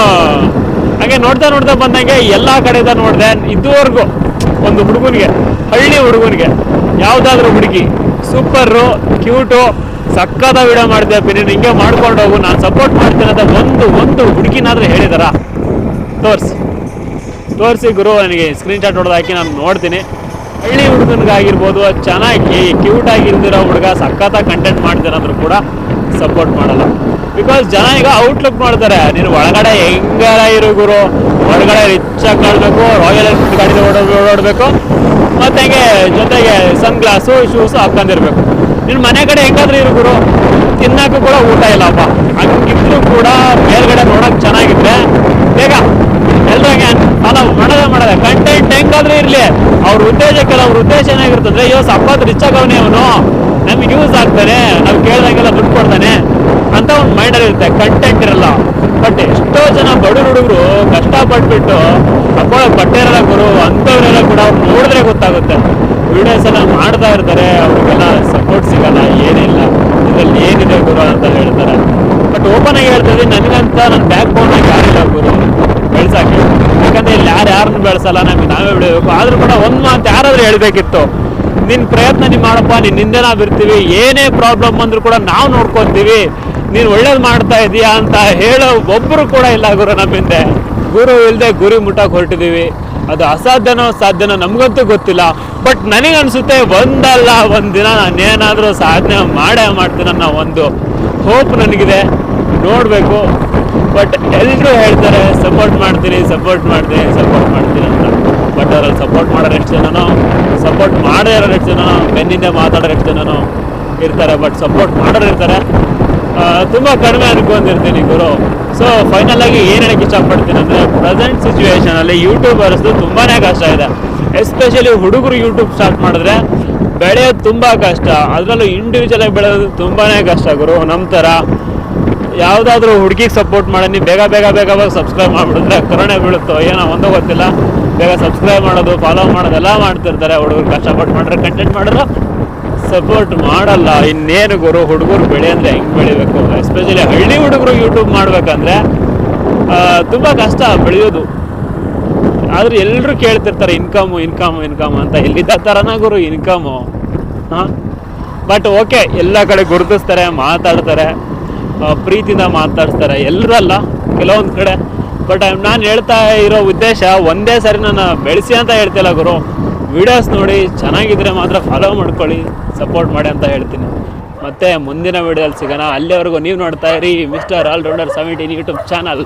ಹಾಗೆ ನೋಡ್ತಾ ನೋಡ್ತಾ ಬಂದಂಗೆ ಎಲ್ಲ ಕಡೆಯಿಂದ ನೋಡಿದೆ, ಇದುವರೆಗೂ ಒಂದು ಹುಡುಗನಿಗೆ, ಹಳ್ಳಿ ಹುಡುಗನಿಗೆ, ಯಾವುದಾದ್ರೂ ಹುಡುಗಿ, ಸೂಪರು, ಕ್ಯೂಟು, ಸಕ್ಕದ ವಿಡಿಯೋ ಮಾಡಿದೆ ಪಿನಿ ಹಿಂಗೆ ಮಾಡ್ಕೊಂಡು ಹೋಗು, ನಾನು ಸಪೋರ್ಟ್ ಮಾಡ್ತೇನೆ ಅಂತ ಒಂದು ಒಂದು ಹುಡುಗಿನಾದ್ರೂ ಹೇಳಿದಾರ? ತೋರಿಸಿ. ತೋರಿಸಿ ಗುರು, ನನಗೆ ಸ್ಕ್ರೀನ್ ಶಾಟ್ ಹೊಡೆದು ಹಾಕಿ ನಾನು ನೋಡ್ತೀನಿ. ಹಳ್ಳಿ ಹುಡುಗನಿಗಾಗಿರ್ಬೋದು, ಚೆನ್ನಾಗಿ ಕ್ಯೂಟ್ ಆಗಿರ್ದಿರೋ ಹುಡುಗ ಸಖತ್ತಾಗಿ ಕಂಟೆಂಟ್ ಮಾಡ್ತಾರಂದ್ರೂ ಕೂಡ ಸಪೋರ್ಟ್ ಮಾಡಲ್ಲ. ಬಿಕಾಸ್ ಜನ ಈಗ ಔಟ್ಲುಕ್ ಮಾಡ್ತಾರೆ, ನೀನು ಒಳಗಡೆ ಹೆಂಗಾರ ಇರು ಗುರು. ಹೊರಗಡೆ ರಿಚ್ ಆಗಿ ಕಾಣಬೇಕು ರಾಯಲ್ ಎನ್ಫೀಲ್ಡ್ ಗಾಡಿ ಓಡೋಡ್ ಓಡಾಡಬೇಕು. ಮತ್ತೆ ಹಂಗೆ ಜೊತೆಗೆ ಸನ್ ಗ್ಲಾಸು ಶೂಸು ಹಾಕೊಂಡಿರ್ಬೇಕು ನಿನ್ನ ಮನೆ ಕಡೆ ಹೆಂಗಾದ್ರೂ ಇರು ಗುರು. ತಿನ್ನಕ್ಕೂ ಕೂಡ ಊಟ ಇಲ್ಲಪ್ಪ ಹಂಗಿದ್ರು ಕೂಡ ಮೇಲ್ಗಡೆ ನೋಡಕ್ ಚೆನ್ನಾಗಿದ್ರೆ ಬೇಗ. ಎಲ್ರು ಅಲ್ಲ ಮಾಡೋದೇ ಕಂಟೆಂಟ್ ಹೆಂಗಾದ್ರೂ ಇರ್ಲಿ. ಅವ್ರ ಉದ್ದೇಶಕ್ಕೆಲ್ಲ ಅವ್ರ ಉದ್ದೇಶ ಏನಾಗಿರ್ತಂದ್ರೆ ಅಯ್ಯೋ ಸಪ್ಪತ್ ರಿಚ್ ಆಗವನೇ ಅವನು. ನಮ್ಗೆ ಯೂಸ್ ಆಗ್ತಾನೆ, ನಾವು ಕೇಳ್ದಂಗೆಲ್ಲ ದುಡ್ಡು ಕೊಡ್ತಾನೆ ಅಂತ ಒಂದು ಮೈಂಡ್ ಇರುತ್ತೆ ಕಂಟೆಂಟ್ ಇರಲ್ಲ. ಬಟ್ ಎಷ್ಟೋ ಜನ ಬಡವ್ರ ಹುಡುಗರು ಕಷ್ಟಪಟ್ಬಿಟ್ಟು ಅಪ್ಪ ಬಟ್ಟೆ ಇರಲ್ಲ ಗುರು ಅಂಥವ್ರೆಲ್ಲ ಕೂಡ ಅವ್ರು ನೋಡಿದ್ರೆ ಗೊತ್ತಾಗುತ್ತೆ. ವಿಡಿಯೋಸ್ ಎಲ್ಲ ಮಾಡ್ತಾ ಇರ್ತಾರೆ, ಅವ್ರಿಗೆಲ್ಲ ಸಪೋರ್ಟ್ ಸಿಗಲ್ಲ, ಏನಿಲ್ಲ. ಇದರಲ್ಲಿ ಏನಿದೆ ಗುರು ಅಂತ ಹೇಳ್ತಾರೆ. ಬಟ್ ಓಪನ್ ಆಗಿ ಹೇಳ್ತಿದ್ದೆ ನನಗಂತ ನನ್ನ ಬ್ಯಾಕ್ ಬೋನ್ ಆಗಿ ಯಾರಿಲ್ಲ ಗುರು ಬೆಳ್ಸಕ್ಕೆ ಯಾಕಂದ್ರೆ ಇಲ್ಲಿ ಯಾರು ಯಾರನ್ನು ಬೆಳೆಸಲ್ಲ, ನಮಗೆ ನಾವೇ ಬೆಳಿಬೇಕು ಆದರೂ ಕೂಡ ಒಂದು ಮಾತು ಯಾರಾದ್ರೂ ಹೇಳ್ಬೇಕಿತ್ತು ನಿನ್ನ ಪ್ರಯತ್ನ ನೀನು ಮಾಡಪ್ಪ ನಿನ್ನ ಹಿಂದೆ ನಾವು ಇರ್ತೀವಿ, ಏನೇ ಪ್ರಾಬ್ಲಮ್ ಬಂದರೂ ಕೂಡ ನಾವು ನೋಡ್ಕೊತೀವಿ, ನೀನು ಒಳ್ಳೇದು ಮಾಡ್ತಾ ಇದೀಯಾ ಅಂತ ಹೇಳೋ ಒಬ್ಬರು ಕೂಡ ಇಲ್ಲ ಗುರು ನಮ್ಮ ಹಿಂದೆ. ಗುರು ಇಲ್ಲದೆ ಗುರಿ ಮುಟ್ಟಕ್ಕೆ ಹೊರಟಿದೀವಿ. ಅದು ಅಸಾಧ್ಯನೋ ಸಾಧ್ಯನೋ ನಮಗಂತೂ ಗೊತ್ತಿಲ್ಲ. ಬಟ್ ನನಗನ್ಸುತ್ತೆ ಒಂದಲ್ಲ, ಒಂದು ದಿನ ನಾನೇನಾದರೂ ಸಾಧನೆ ಮಾಡೇ ಮಾಡ್ತೀನಿ ಅನ್ನೋ ಒಂದು ಹೋಪ್ ನನಗಿದೆ. ನೋಡಬೇಕು. ಬಟ್ ಎಲ್ಲರೂ ಹೇಳ್ತಾರೆ ಸಪೋರ್ಟ್ ಮಾಡ್ತೀನಿ ಸಪೋರ್ಟ್ ಮಾಡ್ತೀನಿ ಸಪೋರ್ಟ್ ಮಾಡ್ತೀನಿ ಅಂತ ಬಟ್ ಅದ್ರಲ್ಲಿ ಸಪೋರ್ಟ್ ಮಾಡೋರು ಎಷ್ಟು ಜನನೋ ಸಪೋರ್ಟ್ ಮಾಡೇ ಇರೋರು ಎಷ್ಟು ಜನನೋ, ಬೆನ್ನಿಂದ ಮಾತಾಡೋರು ಎಷ್ಟು ಜನನೋ ಇರ್ತಾರೆ ಬಟ್ ಸಪೋರ್ಟ್ ಮಾಡೋರು ಇರ್ತಾರೆ. ತುಂಬ ಕಡಿಮೆ ಅನ್ಕೊಂಡಿರ್ತೀನಿ ಗುರು. ಸೊ ಫೈನಲ್ ಆಗಿ ಏನು ಹೇಳಕ್ಕೆ ಇಷ್ಟಪಡ್ತೀನಿ ಅಂದರೆ ಪ್ರೆಸೆಂಟ್ ಸಿಚುವೇಶನಲ್ಲಿ ಯೂಟ್ಯೂಬರ್ಸ್ದು ತುಂಬಾ ಕಷ್ಟ ಇದೆ. ಎಸ್ಪೆಷಲಿ ಹುಡುಗರು ಯೂಟ್ಯೂಬ್ ಸ್ಟಾರ್ಟ್ ಮಾಡಿದ್ರೆ ಬೆಳೆಯೋದು ತುಂಬ ಕಷ್ಟ. ಅದರಲ್ಲೂ ಇಂಡಿವಿಜುವಲ್ ಆಗಿ ಬೆಳೆಯೋದು ತುಂಬಾ ಕಷ್ಟ ಗುರು. ನಮ್ಮ ಥರ ಯಾವುದಾದ್ರೂ ಹುಡುಗಿಗೆ ಸಪೋರ್ಟ್ ಮಾಡಿ ಬೇಗ ಬೇಗ ಬೇಗ ಬೇಗ ಸಬ್ಸ್ಕ್ರೈಬ್ ಮಾಡಿಬಿಡಿದ್ರೆ ಕರುಣೆ ಬೀಳುತ್ತೋ ಏನೋ ಒಂದೋ ಗೊತ್ತಿಲ್ಲ. ಬೇಗ ಸಬ್ಸ್ಕ್ರೈಬ್ ಮಾಡೋದು ಫಾಲೋ ಮಾಡೋದೆಲ್ಲ ಮಾಡ್ತಿರ್ತಾರೆ. ಹುಡುಗರು ಕಷ್ಟಪಟ್ಟು ಮಾಡ್ರೆ ಕಂಟೆಂಟ್ ಮಾಡಿದ್ರು ಸಪೋರ್ಟ್ ಮಾಡಲ್ಲ. ಇನ್ನೇನು ಗುರು, ಹುಡುಗರು ಬೆಳೆ ಅಂದರೆ ಹೆಂಗೆ ಬೆಳಿಬೇಕು? ಎಸ್ಪೆಷಲಿ ಹಳ್ಳಿ ಹುಡುಗರು ಯೂಟ್ಯೂಬ್ ಮಾಡ್ಬೇಕಂದ್ರೆ ತುಂಬ ಕಷ್ಟ ಬೆಳೆಯೋದು. ಆದ್ರೆ ಎಲ್ಲರೂ ಕೇಳ್ತಿರ್ತಾರೆ ಇನ್ಕಮು ಇನ್ಕಮು ಇನ್ಕಮ್ ಅಂತ. ಎಲ್ಲಿದ್ದ ಥರನ ಗುರು ಇನ್ಕಮು ಹಾಂ? ಬಟ್ ಓಕೆ ಎಲ್ಲ ಕಡೆ ಗುರುತಿಸ್ತಾರೆ, ಮಾತಾಡ್ತಾರೆ ಪ್ರೀತಿಯಿಂದ ಮಾತಾಡ್ತಾರೆ ಎಲ್ಲರಲ್ಲ ಕೆಲವೊಂದು ಕಡೆ. ಬಟ್ ನಾನು ಹೇಳ್ತಾ ಇರೋ ಉದ್ದೇಶ ಒಂದೇ ಸರಿ ನಾನು ಬೆಳೆಸಿ ಅಂತ ಹೇಳ್ತಿಲ್ಲ ಗುರು. ವಿಡಿಯೋಸ್ ನೋಡಿ ಚೆನ್ನಾಗಿದ್ರೆ ಮಾತ್ರ ಫಾಲೋ ಮಾಡ್ಕೊಳ್ಳಿ ಸಪೋರ್ಟ್ ಮಾಡಿ ಅಂತ ಹೇಳ್ತೀನಿ. ಮತ್ತೆ ಮುಂದಿನ ವಿಡಿಯೋಲ್ಲಿ ಸಿಗೋಣ. ಅಲ್ಲಿವರೆಗೂ ನೀವು ನೋಡ್ತಾ ಇರಿ mister allrounder seventeen YouTube channel